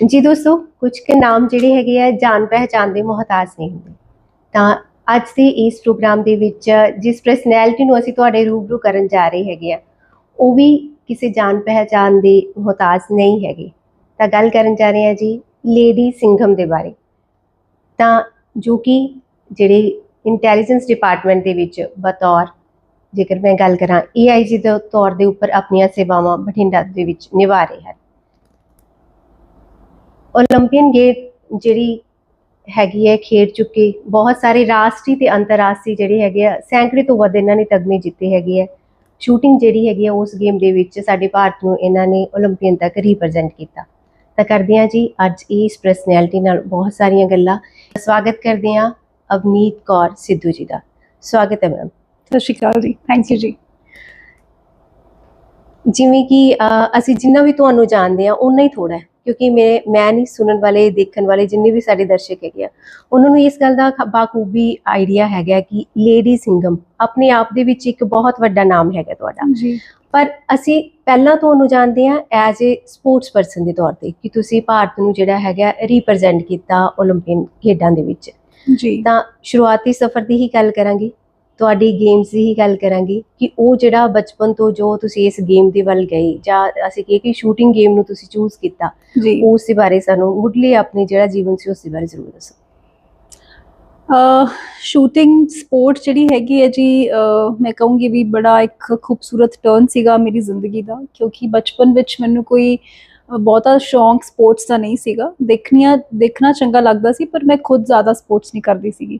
ਜੀ ਦੋਸਤੋ, ਕੁਝ ਕੇ ਨਾਮ ਜਿਹੜੇ ਹੈਗੇ ਆ, ਜਾਣ ਪਹਿਚਾਨ ਦੇ ਮੁਹਤਾਜ ਨਹੀਂ ਹੁੰਦੇ। ਤਾਂ ਅੱਜ ਦੇ ਇਸ ਪ੍ਰੋਗਰਾਮ ਦੇ ਵਿੱਚ ਜਿਸ ਪਰਸਨੈਲਿਟੀ ਨੂੰ ਅਸੀਂ ਤੁਹਾਡੇ ਰੂਬਰੂ ਕਰਨ ਜਾ ਰਹੇ ਹੈਗੇ ਆ, ਉਹ ਵੀ ਕਿਸੇ ਜਾਣ ਪਹਿਚਾਨ ਦੇ ਮੁਹਤਾਜ ਨਹੀਂ ਹੈਗੇ। ਤਾਂ ਗੱਲ ਕਰਨ ਜਾ ਰਹੇ ਹਾਂ ਜੀ ਲੇਡੀ ਸਿੰਘਮ ਦੇ ਬਾਰੇ। ਤਾਂ ਜੋ ਕਿ ਜਿਹੜੇ ਇੰਟੈਲੀਜੈਂਸ ਡਿਪਾਰਟਮੈਂਟ ਦੇ ਵਿੱਚ ਬਤੌਰ, ਜੇਕਰ ਮੈਂ ਗੱਲ ਕਰਾਂ ਏਆਈਜੀ ਦੇ ਤੌਰ ਦੇ ਉੱਪਰ ਆਪਣੀਆਂ ਸੇਵਾਵਾਂ ਬਠਿੰਡਾ ਦੇ ਵਿੱਚ ਨਿਭਾ ਰਹੇ ਹਨ। 올림픽 ਗੇਟ ਜਿਹੜੀ ਹੈਗੀ ਹੈ ਖੇਡ ਚੁੱਕੇ ਬਹੁਤ ਸਾਰੇ ਰਾਸ਼ਟਰੀ ਤੇ ਅੰਤਰਰਾਸ਼ਟਰੀ ਜਿਹੜੇ ਹੈਗੇ ਆ ਸੈਂਕੜੇ ਤੋਂ ਵੱਧ ਇਹਨਾਂ ਨੇ ਤਗਮੇ ਜਿੱਤੇ ਹੈਗੇ ਆ ਸ਼ੂਟਿੰਗ ਜਿਹੜੀ ਹੈਗੀ ਆ ਉਸ ਗੇਮ ਦੇ ਵਿੱਚ ਸਾਡੇ ਭਾਰਤ ਨੂੰ ਇਹਨਾਂ ਨੇ 올림픽 ਤੱਕ ਰਿਪਰੈਜ਼ੈਂਟ ਕੀਤਾ ਤਾਂ ਕਰਦੇ ਹਾਂ ਜੀ ਅੱਜ ਇਸ ਪਰਸਨੈਲਿਟੀ ਨਾਲ ਬਹੁਤ ਸਾਰੀਆਂ ਗੱਲਾਂ ਸਵਾਗਤ ਕਰਦੇ ਹਾਂ ਅਵਨੀਤ ਕੌਰ ਸਿੱਧੂ ਜੀ ਦਾ ਸਵਾਗਤ ਹੈ ਮੈਮ ਸਤਿ ਸ਼੍ਰੀ ਅਕਾਲ ਜੀ ਥੈਂਕ ਯੂ ਜੀ ਜਿਵੇਂ ਕਿ ਅਹ, ਅਸੀਂ ਜਿੰਨਾ ਵੀ ਤੁਹਾਨੂੰ ਜਾਣਦੇ ਆ ਉਨਾ ਹੀ ਥੋੜਾ ਹੈ ਕਿਉਂਕਿ ਮੇਰੇ ਮੈਂ ਨਹੀਂ ਸੁਣਨ ਵਾਲੇ ਦੇਖਣ ਵਾਲੇ ਜਿੰਨੇ ਵੀ ਸਾਡੇ ਦਰਸ਼ਕ ਹੈਗੇ ਆ ਉਹਨਾਂ ਨੂੰ ਇਸ ਗੱਲ ਦਾ ਖ- ਬਾਖੂਬੀ ਆਈਡੀਆ ਹੈਗਾ ਕਿ ਲੇਡੀ ਸਿੰਘਮ ਆਪਣੇ ਆਪ ਦੇ ਵਿੱਚ ਇੱਕ ਬਹੁਤ ਵੱਡਾ ਨਾਮ ਹੈਗਾ ਤੁਹਾਡਾ ਜੀ ਪਰ ਅਸੀਂ ਪਹਿਲਾਂ ਤੁਹਾਨੂੰ ਜਾਣਦੇ ਆ ਐਜ਼ ਅ ਸਪੋਰਟਸ ਪਰਸਨ ਦੇ ਤੌਰ ਤੇ ਕਿ ਤੁਸੀਂ ਭਾਰਤ ਨੂੰ ਜਿਹੜਾ ਹੈਗਾ ਰਿਪਰੈਜ਼ੈਂਟ ਕੀਤਾ 올림픽 ਖੇਡਾਂ ਦੇ ਵਿੱਚ ਜੀ ਤਾਂ ਸ਼ੁਰੂਆਤੀ ਸਫ਼ਰ ਦੀ ਹੀ ਗੱਲ ਕਰਾਂਗੇ ਤੁਹਾਡੀ ਗੇਮਸ ਦੀ ਹੀ ਗੱਲ ਕਰਾਂਗੇ ਕਿ ਉਹ ਜਿਹੜਾ ਬਚਪਨ ਤੋਂ ਜੋ ਤੁਸੀਂ ਇਸ ਗੇਮ ਦੇ ਵੱਲ ਗਏ ਜਾਂ ਅਸੀਂ ਕਹੇ ਕਿ ਸ਼ੂਟਿੰਗ ਗੇਮ ਨੂੰ ਤੁਸੀਂ ਚੂਜ਼ ਕੀਤਾ ਉਸ ਦੇ ਬਾਰੇ ਸਾਨੂੰ ਮੁੱਢਲੇ ਆਪਣੇ ਜਿਹੜਾ ਜੀਵਨ ਸੀ ਉਸ ਦੇ ਬਾਰੇ ਜ਼ਰੂਰ ਦੱਸੋ। ਸ਼ੂਟਿੰਗ ਸਪੋਰਟ ਜਿਹੜੀ ਹੈਗੀ ਹੈ ਜੀ ਮੈਂ ਕਹੂੰਗੀ ਵੀ ਬੜਾ ਇੱਕ ਖੂਬਸੂਰਤ ਟਰਨ ਸੀਗਾ ਮੇਰੀ ਜ਼ਿੰਦਗੀ ਦਾ ਕਿਉਂਕਿ ਬਚਪਨ ਵਿੱਚ ਮੈਨੂੰ ਕੋਈ ਬਹੁਤਾ ਸ਼ੌਂਕ ਸਪੋਰਟਸ ਦਾ ਨਹੀਂ ਸੀਗਾ। ਦੇਖਣੀਆਂ ਦੇਖਣਾ ਚੰਗਾ ਲੱਗਦਾ ਸੀ ਪਰ ਮੈਂ ਖੁਦ ਜ਼ਿਆਦਾ ਸਪੋਰਟਸ ਨਹੀਂ ਕਰਦੀ ਸੀਗੀ।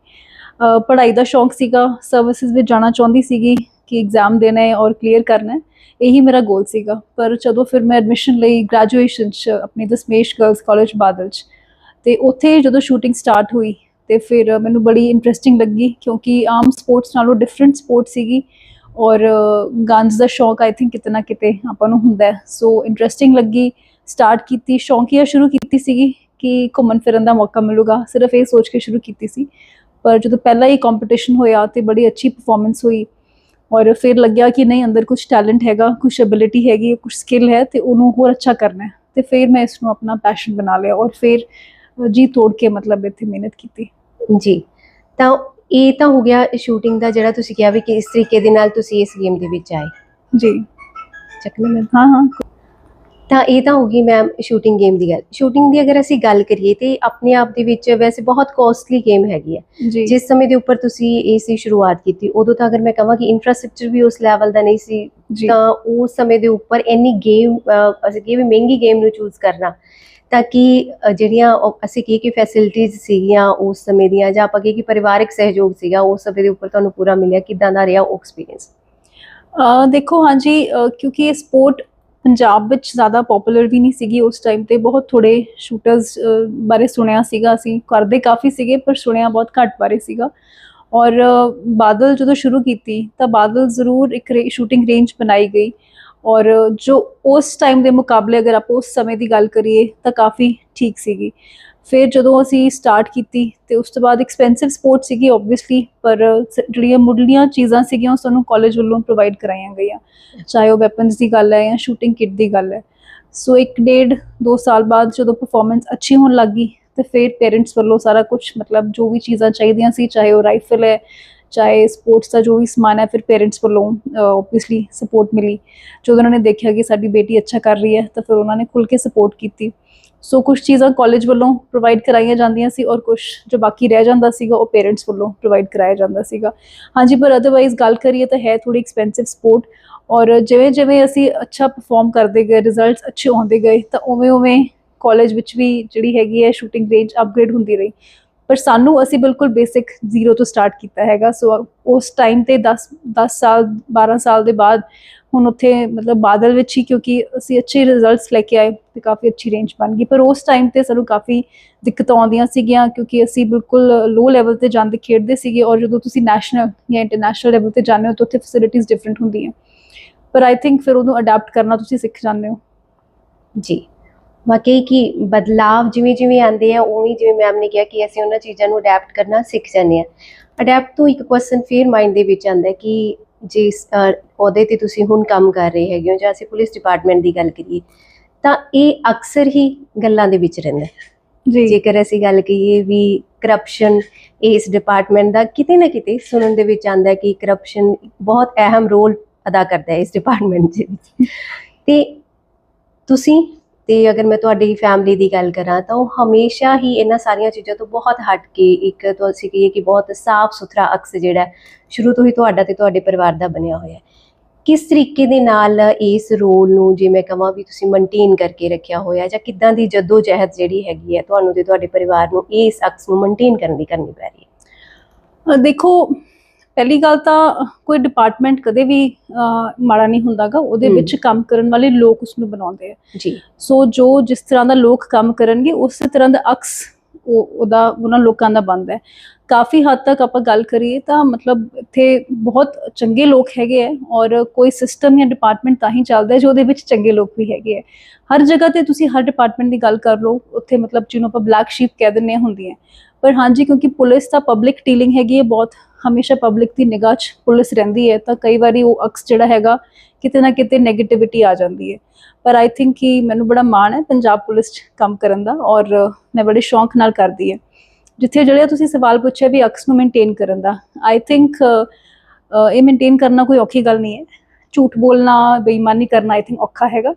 ਪੜ੍ਹਾਈ ਦਾ ਸ਼ੌਂਕ ਸੀਗਾ ਸਰਵਿਸਿਜ਼ ਵਿੱਚ ਜਾਣਾ ਚਾਹੁੰਦੀ ਸੀਗੀ ਕਿ ਐਗਜ਼ਾਮ ਦੇਣਾ ਹੈ ਔਰ ਕਲੀਅਰ ਕਰਨਾ ਹੈ ਇਹੀ ਮੇਰਾ ਗੋਲ ਸੀਗਾ। ਪਰ ਜਦੋਂ ਫਿਰ ਮੈਂ ਐਡਮਿਸ਼ਨ ਲਈ ਗ੍ਰੈਜੂਏਸ਼ਨ ਚ, ਆਪਣੀ ਦਸਮੇਸ਼ ਗਰਲਸ ਕਾਲਜ ਬਾਦਲ ਚ, ਤੇ ਉੱਥੇ ਜਦੋਂ ਸ਼ੂਟਿੰਗ ਸਟਾਰਟ ਹੋਈ, ਤੇ ਫਿਰ ਮੈਨੂੰ ਬੜੀ ਇੰਟਰਸਟਿੰਗ ਲੱਗੀ ਕਿਉਂਕਿ ਆਮ ਸਪੋਰਟਸ ਨਾਲੋਂ ਡਿਫਰੈਂਟ ਸਪੋਰਟ ਸੀਗੀ ਔਰ ਗਨਸ ਦਾ ਸ਼ੌਕ ਆਈ ਥਿੰਕ ਕਿਤਨਾ ਕਿਤੇ ਆਪਾਂ ਨੂੰ ਹੁੰਦਾ ਸੋ ਇੰਟਰਸਟਿੰਗ ਲੱਗੀ ਸਟਾਰਟ ਕੀਤੀ, ਸ਼ੌਂਕੀਆ ਸ਼ੁਰੂ ਕੀਤੀ ਸੀਗੀ ਕਿ ਘੁੰਮਣ ਫਿਰਨ ਦਾ ਮੌਕਾ ਮਿਲੂਗਾ। ਸਿਰਫ ਇਹ ਸੋਚ ਕੇ ਸ਼ੁਰੂ ਕੀਤੀ ਸੀ ਪਰ ਜਦੋਂ ਪਹਿਲਾ ਹੀ ਕੰਪੀਟੀਸ਼ਨ ਹੋਇਆ ਤੇ ਬੜੀ ਅੱਛੀ ਪਰਫਾਰਮੈਂਸ ਹੋਈ ਔਰ ਫਿਰ ਲੱਗਿਆ ਕਿ ਨਹੀਂ ਅੰਦਰ ਕੁਝ ਟੈਲੈਂਟ ਹੈਗਾ ਕੁਝ ਐਬਿਲਿਟੀ ਹੈਗੀ ਕੁਝ ਸਕਿੱਲ ਹੈ ਤੇ ਉਹਨੂੰ ਹੋਰ ਅੱਛਾ ਕਰਨਾ ਹੈ। ਤੇ ਫਿਰ ਮੈਂ ਇਸ ਨੂੰ ਆਪਣਾ ਪੈਸ਼ਨ ਬਣਾ ਲਿਆ ਔਰ ਫਿਰ ਜੀ ਤੋੜ ਕੇ ਮਤਲਬ ਇੱਥੇ ਮਿਹਨਤ ਕੀਤੀ। ਜੀ ਤਾਂ ਇਹ ਤਾਂ ਹੋ ਗਿਆ ਸ਼ੂਟਿੰਗ ਦਾ ਜਿਹੜਾ ਤੁਸੀਂ ਕਿਹਾ ਵੀ ਕਿ ਇਸ ਤਰੀਕੇ ਦੇ ਨਾਲ ਤੁਸੀਂ ਇਸ ਗੇਮ ਦੇ ਵਿੱਚ ਆਏ। ਜੀ। ਚੱਕਣਾ ਮੈਂ। ਹਾਂ ਹਾਂ। ਤਾਂ ਇਹ ਤਾਂ ਹੋ ਗਈ ਮੈਮ ਸ਼ੂਟਿੰਗ ਗੇਮ ਦੀ ਗੱਲ। ਸ਼ੂਟਿੰਗ ਦੀ ਅਗਰ ਅਸੀਂ ਗੱਲ ਕਰੀਏ ਤੇ ਆਪਣੇ ਆਪ ਦੇ ਵਿੱਚ ਵੈਸੇ ਬਹੁਤ ਕੋਸਟਲੀ ਗੇਮ ਹੈਗੀ ਹੈ। ਜਿਸ ਸਮੇਂ ਦੇ ਉੱਪਰ ਤੁਸੀਂ ਇਸ ਦੀ ਸ਼ੁਰੂਆਤ ਕੀਤੀ ਉਦੋਂ ਤਾਂ ਅਗਰ ਮੈਂ ਕਹਾਂ ਕਿ ਇਨਫਰਾਸਟ੍ਰਕਚਰ ਵੀ ਉਸ ਲੈਵਲ ਦਾ ਨਹੀਂ ਸੀ ਤਾਂ ਉਸ ਸਮੇਂ ਦੇ ਉੱਪਰ ਇੰਨੀ ਗੇਮ ਅਸੀਂ ਕਹੀਏ ਵੀ ਮਹਿੰਗੀ ਗੇਮ ਨੂੰ ਚੂਜ਼ ਕਰਨਾ ਤਾਂ ਕਿ ਜਿਹੜੀਆਂ ਅਸੀਂ ਕਹੀਏ ਕਿ ਫੈਸਿਲਿਟੀਆਂ ਸੀਗੀਆਂ ਉਸ ਸਮੇਂ ਦੀਆਂ ਜਾਂ ਆਪਾਂ ਕਹੀਏ ਕਿ ਪਰਿਵਾਰਕ ਸਹਿਯੋਗ ਸੀਗਾ ਉਸ ਸਮੇਂ ਦੇ ਉੱਪਰ ਤੁਹਾਨੂੰ ਪੂਰਾ ਮਿਲਿਆ ਕਿਦਾਂ ਦਾ ਰਿਹਾ ਉਹ ਐਕਸਪੀਰੀਅੰਸ ਦੇਖੋ ਹਾਂਜੀ ਕਿਉਂਕਿ ਇਹ ਸਪੋਰਟ ਪੰਜਾਬ ਵਿੱਚ ਜ਼ਿਆਦਾ ਪਪੂਲਰ ਵੀ ਨਹੀਂ ਸੀਗੀ ਉਸ ਟਾਈਮ ਤੇ, ਬਹੁਤ ਥੋੜੇ ਸ਼ੂਟਰਸ ਬਾਰੇ ਸੁਣਿਆ ਸੀਗਾ ਅਸੀਂ। ਕਰਦੇ ਕਾਫੀ ਸੀਗੇ, ਪਰ ਸੁਣਿਆ ਬਹੁਤ ਘੱਟ ਬਾਰੇ ਸੀਗਾ। ਔਰ ਬਾਦਲ ਜਦੋਂ ਸ਼ੁਰੂ ਕੀਤੀ, ਤਾਂ ਬਾਦਲ ਜ਼ਰੂਰ ਇੱਕ ਸ਼ੂਟਿੰਗ ਰੇਂਜ ਬਣਾਈ ਗਈ। ਔਰ ਜੋ ਉਸ ਟਾਈਮ ਦੇ ਮੁਕਾਬਲੇ ਅਗਰ ਆਪਾਂ ਉਸ ਸਮੇਂ ਦੀ ਗੱਲ ਕਰੀਏ, ਤਾਂ ਕਾਫੀ ਠੀਕ ਸੀਗੀ। ਫਿਰ ਜਦੋਂ ਅਸੀਂ ਸਟਾਰਟ ਕੀਤੀ ਤੇ ਉਸ ਤੋਂ ਬਾਅਦ ਐਕਸਪੈਂਸਿਵ ਸਪੋਰਟ ਸੀਗੀ ਆਬਵੀਅਸਲੀ ਪਰ ਜਿਹੜੀਆਂ ਮੁੱਢਲੀਆਂ ਚੀਜ਼ਾਂ ਸੀਗੀਆਂ, ਉਹ ਸਾਨੂੰ ਕਾਲਜ ਵੱਲੋਂ ਪ੍ਰੋਵਾਈਡ ਕਰਾਈਆਂ ਗਈਆਂ। ਚਾਹੇ ਉਹ ਵੈਪਨਸ ਦੀ ਗੱਲ ਹੈ ਜਾਂ ਸ਼ੂਟਿੰਗ ਕਿਟ ਦੀ ਗੱਲ ਹੈ। ਸੋ ਇੱਕ ਡੇਢ, ਦੋ ਸਾਲ ਬਾਅਦ ਜਦੋਂ ਪਰਫਾਰਮੈਂਸ ਅੱਛੀ ਹੋਣ ਲੱਗੀ ਤੇ ਫਿਰ ਪੇਰੈਂਟਸ ਵੱਲੋਂ ਸਾਰਾ ਕੁਝ ਮਤਲਬ ਜੋ ਵੀ ਚੀਜ਼ਾਂ ਚਾਹੀਦੀਆਂ ਸੀ, ਚਾਹੇ ਉਹ ਰਾਈਫਲ ਹੈ, ਚਾਹੇ ਸਪੋਰਟਸ ਦਾ ਜੋ ਵੀ ਸਮਾਨ ਹੈ, ਫਿਰ ਪੇਰੈਂਟਸ ਵੱਲੋਂ ਆਬਵੀਅਸਲੀ ਸਪੋਰਟ ਮਿਲੀ। ਜਦੋਂ ਉਹਨਾਂ ਨੇ ਦੇਖਿਆ ਕਿ ਸਾਡੀ ਬੇਟੀ ਅੱਛਾ ਕਰ ਰਹੀ ਹੈ, ਤਾਂ ਫਿਰ ਉਹਨਾਂ ਨੇ ਖੁੱਲ ਕੇ ਸਪੋਰਟ ਕੀਤੀ। ਸੋ ਕੁਝ ਚੀਜ਼ਾਂ ਕਾਲਜ ਵੱਲੋਂ ਪ੍ਰੋਵਾਈਡ ਕਰਾਈਆਂ ਜਾਂਦੀਆਂ ਸੀ ਔਰ ਕੁਝ ਜੋ ਬਾਕੀ ਰਹਿ ਜਾਂਦਾ ਸੀਗਾ, ਉਹ ਪੇਰੈਂਟਸ ਵੱਲੋਂ ਪ੍ਰੋਵਾਈਡ ਕਰਾਇਆ ਜਾਂਦਾ ਸੀਗਾ। ਹਾਂਜੀ, ਪਰ ਅਦਰਵਾਈਜ਼ ਗੱਲ ਕਰੀਏ ਤਾਂ ਹੈ ਥੋੜੀ ਐਕਸਪੈਂਸਿਵ ਸਪੋਰਟ ਔਰ ਜਿਵੇਂ ਜਿਵੇਂ ਅਸੀਂ ਅੱਛਾ ਪਰਫਾਰਮ ਕਰਦੇ ਗਏ ਰਿਜ਼ਲਟਸ ਅੱਛੇ ਆਉਂਦੇ ਗਏ, ਤਾਂ ਉਵੇਂ ਉਵੇਂ ਕਾਲਜ ਵਿੱਚ ਵੀ ਜਿਹੜੀ ਹੈਗੀ ਹੈ ਸ਼ੂਟਿੰਗ ਰੇਂਜ ਅਪਗ੍ਰੇਡ ਹੁੰਦੀ ਰਹੀ। ਪਰ ਸਾਨੂੰ ਅਸੀਂ ਬਿਲਕੁਲ ਬੇਸਿਕ ਜ਼ੀਰੋ ਤੋਂ ਸਟਾਰਟ ਕੀਤਾ ਹੈਗਾ। ਸੋ ਉਸ ਟਾਈਮ ਤੇ 10 10 ਸਾਲ 12 ਸਾਲ ਦੇ ਬਾਅਦ ਹੁਣ ਉੱਥੇ ਮਤਲਬ ਬਾਦਲ ਵਿੱਚ ਹੀ ਕਿਉਂਕਿ ਅਸੀਂ ਅੱਛੇ ਰਿਜ਼ਲਟਸ ਲੈ ਕੇ ਆਏ ਤੇ ਕਾਫੀ ਅੱਛੀ ਰੇਂਜ ਬਣ ਗਈ। ਪਰ ਉਸ ਟਾਈਮ ਤੇ ਸਾਨੂੰ ਕਾਫੀ ਦਿੱਕਤਾਂ ਆਉਂਦੀਆਂ ਸੀਗੀਆਂ ਕਿਉਂਕਿ ਅਸੀਂ ਬਿਲਕੁਲ ਲੋ ਲੈਵਲ ਤੇ ਜਾਂਦੇ, ਖੇਡਦੇ ਸੀਗੇ ਔਰ ਜਦੋਂ ਤੁਸੀਂ ਨੈਸ਼ਨਲ ਜਾਂ ਇੰਟਰਨੈਸ਼ਨਲ ਲੈਵਲ ਤੇ ਜਾਂਦੇ ਹੋ ਤਾਂ ਉੱਥੇ ਫੈਸਿਲਿਟੀਆਂ ਡਿਫਰੈਂਟ ਹੁੰਦੀਆਂ। ਪਰ ਆਈ ਥਿੰਕ ਫਿਰ ਉਹਨੂੰ ਅਡਾਪਟ ਕਰਨਾ ਤੁਸੀਂ ਸਿੱਖ ਜਾਂਦੇ ਹੋ। ਜੀ। ਬਾਕੀ ਕਿ ਬਦਲਾਵ ਜਿਵੇਂ ਜਿਵੇਂ ਆਉਂਦੇ ਆ ਉਵੇਂ ਜਿਵੇਂ ਮੈਮ ਨੇ ਕਿਹਾ ਕਿ ਅਸੀਂ ਉਹਨਾਂ ਚੀਜ਼ਾਂ ਨੂੰ ਅਡਾਪਟ ਕਰਨਾ ਸਿੱਖ ਜਾਂਦੇ ਆ। ਅਡਾਪਟ ਤੋਂ ਇੱਕ ਕੁਐਸਚਨ ਫੇਰ ਮਾਈਂਡ ਦੇ ਵਿੱਚ ਆਉਂਦਾ ਕਿ ਜਿਸ ਅਹ, ਅਹੁਦੇ ਤੇ ਤੁਸੀਂ ਹੁਣ ਕੰਮ ਕਰ ਰਹੇ ਹੈਗੇ ਹੋ ਜਾਂ ਅਸੀਂ ਪੁਲਿਸ ਡਿਪਾਰਟਮੈਂਟ ਦੀ ਗੱਲ ਕਰੀਏ ਤਾਂ ਇਹ ਅਕਸਰ ਹੀ ਗੱਲਾਂ ਦੇ ਵਿੱਚ ਰਹਿੰਦਾ। ਜੀ। ਜੇਕਰ ਅਸੀਂ ਗੱਲ ਕਰੀਏ ਵੀ ਕਰਪਸ਼ਨ ਇਸ ਡਿਪਾਰਟਮੈਂਟ ਦਾ ਕਿਤੇ ਨਾ ਕਿਤੇ ਸੁਣਨ ਦੇ ਵਿੱਚ ਆਉਂਦਾ ਕਿ ਕਰਪਸ਼ਨ ਬਹੁਤ ਅਹਿਮ ਰੋਲ ਅਦਾ ਕਰਦਾ ਹੈ ਇਸ ਡਿਪਾਰਟਮੈਂਟ ਦੇ ਵਿੱਚ। ਤੇ ਤੁਸੀਂ ਤੇ ਅਗਰ ਮੈਂ ਤੁਹਾਡੀ ਫੈਮਿਲੀ ਦੀ ਗੱਲ ਕਰਾਂ ਤਾਂ ਉਹ ਹਮੇਸ਼ਾ ਹੀ ਇਹਨਾਂ ਸਾਰੀਆਂ ਚੀਜ਼ਾਂ ਤੋਂ ਬਹੁਤ ਹਟ ਕੇ ਇੱਕ ਤੁਸੀਂ ਕਹੀਏ ਕਿ ਬਹੁਤ ਸਾਫ਼ ਸੁਥਰਾ ਅਕਸ ਜਿਹੜਾ ਸ਼ੁਰੂ ਤੋਂ ਹੀ ਤੁਹਾਡਾ ਤੇ ਤੁਹਾਡੇ ਪਰਿਵਾਰ ਦਾ ਬਣਿਆ ਹੋਇਆ ਹੈ। ਕਿਸ ਤਰੀਕੇ ਦੇ ਨਾਲ ਇਸ ਰੋਲ ਨੂੰ ਜੇ ਮੈਂ ਕਹਾਂ ਵੀ ਤੁਸੀਂ ਮੇਨਟੇਨ ਕਰਕੇ ਰੱਖਿਆ ਹੋਇਆ ਜਾਂ ਕਿੱਦਾਂ ਦੀ ਜੱਦੋ ਜਹਿਦ ਜਿਹੜੀ ਹੈਗੀ ਹੈ, ਤੁਹਾਨੂੰ ਤੇ ਤੁਹਾਡੇ ਪਰਿਵਾਰ ਨੂੰ ਇਸ ਅਕਸ ਨੂੰ ਮੇਨਟੇਨ ਕਰਨ ਦੀ ਕਰਨੀ ਪੈ ਰਹੀ ਹੈ? ਦੇਖੋ ਪਹਿਲੀ ਗੱਲ ਤਾਂ ਕੋਈ ਡਿਪਾਰਟਮੈਂਟ ਕਦੇ ਵੀ ਮਾੜਾ ਨਹੀਂ ਹੁੰਦਾਗਾ ਉਹਦੇ। ਵਿੱਚ ਕੰਮ ਕਰਨ ਵਾਲੇ ਲੋਕ ਉਸ ਨੂੰ ਬਣਾਉਂਦੇ ਆ। ਜੀ। ਸੋ ਜੋ ਜਿਸ ਤਰ੍ਹਾਂ ਦਾ ਲੋਕ ਕੰਮ ਕਰਨਗੇ ਉਸੇ ਤਰ੍ਹਾਂ ਦਾ ਅਕਸ ਉਹ ਉਹਦਾ ਉਹਨਾਂ ਲੋਕਾਂ ਦਾ ਬਣਦਾ ਹੈ। ਕਾਫੀ ਹੱਦ ਤੱਕ ਆਪਾਂ ਗੱਲ ਕਰੀਏ ਤਾਂ ਮਤਲਬ ਇੱਥੇ ਬਹੁਤ ਚੰਗੇ ਲੋਕ ਹੈਗੇ ਆ ਔਰ ਕੋਈ ਸਿਸਟਮ ਜਾਂ ਡਿਪਾਰਟਮੈਂਟ ਤਾਂ ਹੀ ਚੱਲਦਾ ਹੈ ਜੋ ਉਹਦੇ ਵਿੱਚ ਚੰਗੇ ਲੋਕ ਵੀ ਹੈਗੇ ਆ। ਹਰ ਜਗ੍ਹਾ ਤੇ ਤੁਸੀਂ ਹਰ ਡਿਪਾਰਟਮੈਂਟ ਦੀ ਗੱਲ ਕਰ ਲਓ ਉੱਥੇ ਮਤਲਬ ਜਿਹਨੂੰ ਆਪਾਂ ਬਲੈਕ ਸ਼ੀਪ ਕਹਿ ਦਿੰਦੇ ਹਾਂ ਹੁੰਦੀਆਂ। ਪਰ ਹਾਂਜੀ ਕਿਉਂਕਿ ਪੁਲਿਸ ਤਾਂ ਪਬਲਿਕ ਡੀਲਿੰਗ ਹੈਗੀ ਹੈ ਬਹੁਤ। ਹਮੇਸ਼ਾ ਪਬਲਿਕ ਦੀ ਨਿਗਾਹ 'ਚ ਪੁਲਿਸ ਰਹਿੰਦੀ ਹੈ, ਤਾਂ ਕਈ ਵਾਰੀ ਉਹ ਅਕਸ ਜਿਹੜਾ ਹੈਗਾ, ਕਿਤੇ ਨਾ ਕਿਤੇ 네ਗੇਟਿਵਿਟੀ ਆ ਜਾਂਦੀ ਹੈ। ਪਰ ਆਈ ਥਿੰਕ ਕਿ ਮੈਨੂੰ ਬੜਾ ਮਾਣ ਹੈ ਪੰਜਾਬ ਪੁਲਿਸ 'ਚ ਕੰਮ ਕਰਨ ਦਾ ਔਰ ਮੈਂ ਬੜੇ ਸ਼ੌਂਕ ਨਾਲ ਕਰਦੀ ਹਾਂ। ਜਿੱਥੇ ਜਿਹੜੇ ਤੁਸੀਂ ਸਵਾਲ ਪੁੱਛਿਆ ਵੀ ਅਕਸ ਨੂੰ ਮੇਨਟੇਨ ਕਰਨ ਦਾ ਆਈ ਥਿੰਕ ਇਹ ਮੇਨਟੇਨ ਕਰਨਾ ਕੋਈ ਔਖੀ ਗੱਲ ਨਹੀਂ ਹੈ। ਝੂਠ ਬੋਲਣਾ, ਬੇਈਮਾਨੀ ਕਰਨਾ ਆਈ ਥਿੰਕ ਔਖਾ ਹੈਗਾ।